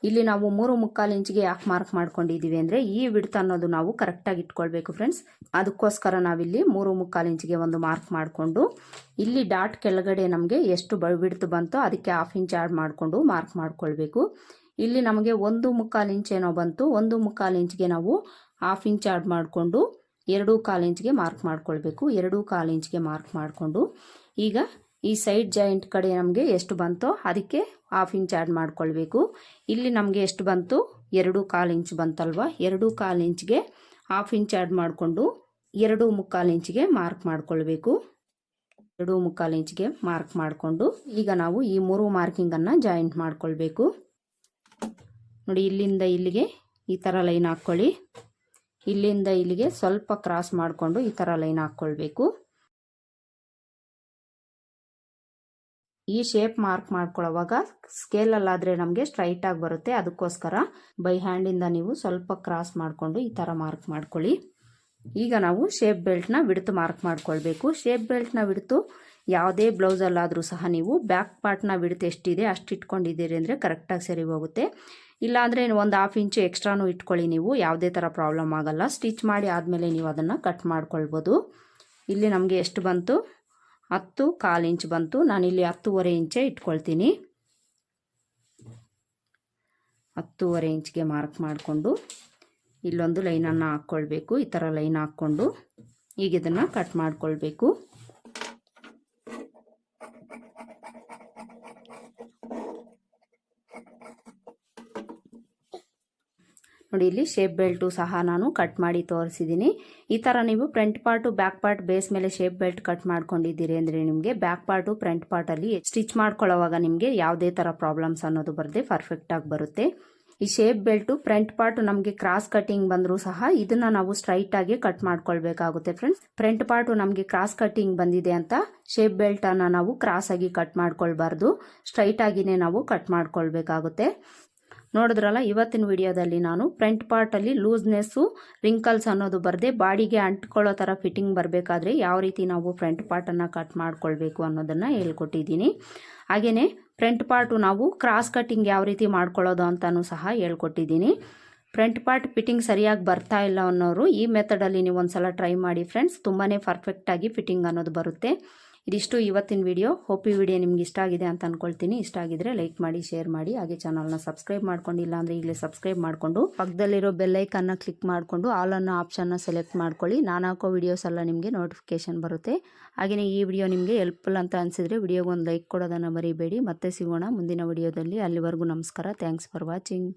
ಇಲ್ಲಿ ನಾವು ಮೂರು ಮುಕ್ಕಾಲು ಇಂಚಿಗೆ ಯಾಕೆ ಮಾರ್ಕ್ ಮಾಡ್ಕೊಂಡಿದ್ದೀವಿ ಅಂದರೆ ಈ ವಿಡ್ತ್ ಅನ್ನೋದು ನಾವು ಕರೆಕ್ಟಾಗಿ ಇಟ್ಕೊಳ್ಬೇಕು ಫ್ರೆಂಡ್ಸ್ ಅದಕ್ಕೋಸ್ಕರ ನಾವಿಲ್ಲಿ ಮೂರು ಮುಕ್ಕಾಲು ಇಂಚಿಗೆ ಒಂದು ಮಾರ್ಕ್ ಮಾಡಿಕೊಂಡು, ಇಲ್ಲಿ ಡಾಟ್ ಕೆಳಗಡೆ ನಮಗೆ ಎಷ್ಟು ಬ, ವಿಡ್ತ್ ಬಂತೋ ಅದಕ್ಕೆ ಹಾಫ್ ಇಂಚ್ ಆ್ಯಡ್ ಮಾಡಿಕೊಂಡು ಮಾರ್ಕ್ ಮಾಡ್ಕೊಳ್ಬೇಕು. ಇಲ್ಲಿ ನಮಗೆ ಒಂದು ಮುಕ್ಕಾಲು ಇಂಚ್ ಏನೋ ಬಂತು, ಒಂದು ಮುಕ್ಕಾಲು ಇಂಚ್ಗೆ ನಾವು ಹಾಫ್ ಇಂಚ್ ಆ್ಯಡ್ ಮಾಡಿಕೊಂಡು ಎರಡು ಕಾಲು ಇಂಚ್ಗೆ ಮಾರ್ಕ್ ಮಾಡ್ಕೊಳ್ಬೇಕು. ಎರಡು ಕಾಲು ಇಂಚ್ಗೆ ಮಾರ್ಕ್ ಮಾಡಿಕೊಂಡು ಈಗ ಈ ಸೈಡ್ ಜಾಯಿಂಟ್ ಕಡೆ ನಮಗೆ ಎಷ್ಟು ಬಂತೋ ಅದಕ್ಕೆ ಹಾಫ್ ಇಂಚ್ ಆ್ಯಡ್ ಮಾಡ್ಕೊಳ್ಬೇಕು. ಇಲ್ಲಿ ನಮಗೆ ಎಷ್ಟು ಬಂತು? ಎರಡು ಕಾಲು ಇಂಚ್ ಬಂತಲ್ವ? ಎರಡು ಕಾಲು ಇಂಚ್ಗೆ ಹಾಫ್ ಇಂಚ್ ಆ್ಯಡ್ ಮಾಡಿಕೊಂಡು ಎರಡು ಮುಕ್ಕಾಲು ಇಂಚ್ಗೆ ಮಾರ್ಕ್ ಮಾಡ್ಕೊಳ್ಬೇಕು. ಎರಡು ಮುಕ್ಕಾಲು ಇಂಚ್ಗೆ ಮಾರ್ಕ್ ಮಾಡಿಕೊಂಡು ಈಗ ನಾವು ಈ ಮೂರು ಮಾರ್ಕಿಂಗನ್ನು ಜಾಯಿಂಟ್ ಮಾಡ್ಕೊಳ್ಬೇಕು. ನೋಡಿ, ಇಲ್ಲಿಂದ ಇಲ್ಲಿಗೆ ಈ ಥರ ಲೈನ್ ಹಾಕ್ಕೊಳ್ಳಿ. ಇಲ್ಲಿಂದ ಇಲ್ಲಿಗೆ ಸ್ವಲ್ಪ ಕ್ರಾಸ್ ಮಾಡಿಕೊಂಡು ಈ ಥರ ಲೈನ್ ಹಾಕ್ಕೊಳ್ಬೇಕು. ಈ ಶೇಪ್ ಮಾರ್ಕ್ ಮಾಡ್ಕೊಳ್ಳೋವಾಗ ಸ್ಕೇಲಲ್ಲಾದರೆ ನಮಗೆ ಸ್ಟ್ರೈಟಾಗಿ ಬರುತ್ತೆ. ಅದಕ್ಕೋಸ್ಕರ ಬೈ ಹ್ಯಾಂಡಿಂದ ನೀವು ಸ್ವಲ್ಪ ಕ್ರಾಸ್ ಮಾಡಿಕೊಂಡು ಈ ಥರ ಮಾರ್ಕ್ ಮಾಡ್ಕೊಳ್ಳಿ. ಈಗ ನಾವು ಶೇಪ್ ಬೆಲ್ಟ್ನ ಬಿಡ್ತು ಮಾರ್ಕ್ ಮಾಡ್ಕೊಳ್ಬೇಕು. ಶೇಪ್ ಬೆಲ್ಟ್ನ ಬಿಡ್ತು ಯಾವುದೇ ಬ್ಲೌಸಲ್ಲಾದರೂ ಸಹ ನೀವು ಬ್ಯಾಕ್ ಪಾರ್ಟ್ನ ಬಿಡ್ತು ಎಷ್ಟಿದೆ ಅಷ್ಟು ಇಟ್ಕೊಂಡಿದ್ದೀರಿ ಅಂದರೆ ಕರೆಕ್ಟಾಗಿ ಸರಿ ಹೋಗುತ್ತೆ. ಇಲ್ಲಾಂದರೆ ಒಂದು ಹಾಫ್ ಇಂಚು ಎಕ್ಸ್ಟ್ರಾನು ಇಟ್ಕೊಳ್ಳಿ ನೀವು, ಯಾವುದೇ ಥರ ಪ್ರಾಬ್ಲಮ್ ಆಗಲ್ಲ. ಸ್ಟಿಚ್ ಮಾಡಿ ಆದಮೇಲೆ ನೀವು ಅದನ್ನು ಕಟ್ ಮಾಡ್ಕೊಳ್ಬೋದು. ಇಲ್ಲಿ ನಮಗೆ ಎಷ್ಟು ಬಂತು? ಹತ್ತು, ಕಾಲು ಇಂಚ್ ಬಂತು. ನಾನಿಲ್ಲಿ ಹತ್ತುವರೆ ಇಂಚೆ ಇಟ್ಕೊಳ್ತೀನಿ. ಹತ್ತೂವರೆ ಇಂಚ್ಗೆ ಮಾರ್ಕ್ ಮಾಡಿಕೊಂಡು ಇಲ್ಲೊಂದು ಲೈನನ್ನು ಹಾಕ್ಕೊಳ್ಬೇಕು. ಈ ಥರ ಲೈನ್ ಹಾಕ್ಕೊಂಡು ಈಗ ಇದನ್ನು ಕಟ್ ಮಾಡ್ಕೊಳ್ಬೇಕು. ನೋಡಿ ಇಲ್ಲಿ ಶೇಪ್ ಬೆಲ್ಟು ಸಹ ನಾನು ಕಟ್ ಮಾಡಿ ತೋರಿಸಿದ್ದೀನಿ. ಈ ಥರ ನೀವು front part back part base ಮೇಲೆ ಶೇಪ್ ಬೆಲ್ಟ್ ಕಟ್ ಮಾಡ್ಕೊಂಡಿದ್ದೀರಿ ಅಂದರೆ ನಿಮಗೆ ಬ್ಯಾಕ್ ಪಾರ್ಟು ಫ್ರಂಟ್ ಪಾರ್ಟಲ್ಲಿ ಸ್ಟಿಚ್ ಮಾಡ್ಕೊಳ್ಳೋವಾಗ ನಿಮಗೆ ಯಾವುದೇ ಥರ ಪ್ರಾಬ್ಲಮ್ಸ್ ಅನ್ನೋದು ಬರದೆ ಪರ್ಫೆಕ್ಟಾಗಿ ಬರುತ್ತೆ. ಈ ಶೇಪ್ ಬೆಲ್ಟು ಫ್ರಂಟ್ ಪಾರ್ಟ್ ನಮಗೆ ಕ್ರಾಸ್ ಕಟಿಂಗ್ ಬಂದರೂ ಸಹ ಇದನ್ನ ನಾವು ಸ್ಟ್ರೈಟ್ ಆಗಿ ಕಟ್ ಮಾಡ್ಕೊಳ್ಬೇಕಾಗುತ್ತೆ ಫ್ರೆಂಡ್ಸ್ ಫ್ರಂಟ್ ಪಾರ್ಟು ನಮಗೆ ಕ್ರಾಸ್ ಕಟಿಂಗ್ ಬಂದಿದೆ ಅಂತ ಶೇಪ್ ಬೆಲ್ಟ್ ಅನ್ನ ನಾವು ಕ್ರಾಸ್ ಆಗಿ ಕಟ್ ಮಾಡ್ಕೊಳ್ಬಾರ್ದು. ಸ್ಟ್ರೈಟ್ ಆಗಿನೇ ನಾವು ಕಟ್ ಮಾಡ್ಕೊಳ್ಬೇಕಾಗುತ್ತೆ. ನೋಡಿದ್ರಲ್ಲ, ಇವತ್ತಿನ ವಿಡಿಯೋದಲ್ಲಿ ನಾನು ಫ್ರಂಟ್ ಪಾರ್ಟಲ್ಲಿ ಲೂಸ್ನೆಸ್ಸು ರಿಂಕಲ್ಸ್ ಅನ್ನೋದು ಬರದೆ ಬಾಡಿಗೆ ಅಂಟ್ಕೊಳ್ಳೋ ಥರ ಫಿಟ್ಟಿಂಗ್ ಬರಬೇಕಾದ್ರೆ ಯಾವ ರೀತಿ ನಾವು ಫ್ರಂಟ್ ಪಾರ್ಟನ್ನು ಕಟ್ ಮಾಡ್ಕೊಳ್ಬೇಕು ಅನ್ನೋದನ್ನು ಹೇಳ್ಕೊಟ್ಟಿದ್ದೀನಿ. ಹಾಗೆಯೇ ಫ್ರಂಟ್ ಪಾರ್ಟು ನಾವು ಕ್ರಾಸ್ ಕಟ್ಟಿಂಗ್ ಯಾವ ರೀತಿ ಮಾಡ್ಕೊಳ್ಳೋದು ಅಂತಲೂ ಸಹ ಹೇಳ್ಕೊಟ್ಟಿದ್ದೀನಿ. ಫ್ರಂಟ್ ಪಾರ್ಟ್ ಫಿಟ್ಟಿಂಗ್ ಸರಿಯಾಗಿ ಬರ್ತಾ ಇಲ್ಲ ಅನ್ನೋರು ಈ ಮೆಥಡಲ್ಲಿ ನೀವು ಒಂದು ಸಲ ಟ್ರೈ ಮಾಡಿ ಫ್ರೆಂಡ್ಸ್ ತುಂಬಾ ಪರ್ಫೆಕ್ಟಾಗಿ ಫಿಟ್ಟಿಂಗ್ ಅನ್ನೋದು ಬರುತ್ತೆ. ಇದಿಷ್ಟು ಇವತ್ತಿನ ವಿಡಿಯೋ. ಹೋಪ್ ವಿಡಿಯೋ ನಿಮ್ಗೆ ಇಷ್ಟ ಆಗಿದೆ ಅಂತ ಅಂದ್ಕೊಳ್ತೀನಿ ಇಷ್ಟ ಆಗಿದ್ರೆ ಲೈಕ್ ಮಾಡಿ ಶೇರ್ ಮಾಡಿ. ಹಾಗೆ ಚಾನಲ್ನ ಸಬ್ಸ್ಕ್ರೈಬ್ ಮಾಡ್ಕೊಂಡಿಲ್ಲ ಅಂದರೆ ಈಗಲೇ ಸಬ್ಸ್ಕ್ರೈಬ್ ಮಾಡಿಕೊಂಡು, ಪಕ್ಕದಲ್ಲಿರೋ ಬೆಲ್ಲೈಕನ್ನ ಕ್ಲಿಕ್ ಮಾಡಿಕೊಂಡು ಆಲ್ ಅನ್ನೋ ಆಪ್ಷನ್ನ ಸೆಲೆಕ್ಟ್ ಮಾಡ್ಕೊಳ್ಳಿ. ನಾನು ಹಾಕೋ ವಿಡಿಯೋಸ್ ಎಲ್ಲ ನಿಮಗೆ ನೋಟಿಫಿಕೇಶನ್ ಬರುತ್ತೆ. ಹಾಗೆಯೇ ಈ ವಿಡಿಯೋ ನಿಮಗೆ ಹೆಲ್ಪ್ಫುಲ್ ಅಂತ ಅನಿಸಿದರೆ ವಿಡಿಯೋಗೊಂದು ಲೈಕ್ ಕೊಡೋದನ್ನು ಮರಿಬೇಡಿ. ಮತ್ತೆ ಸಿಗೋಣ ಮುಂದಿನ ವಿಡಿಯೋದಲ್ಲಿ. ಅಲ್ಲಿವರೆಗೂ ನಮಸ್ಕಾರ. Thanks for watching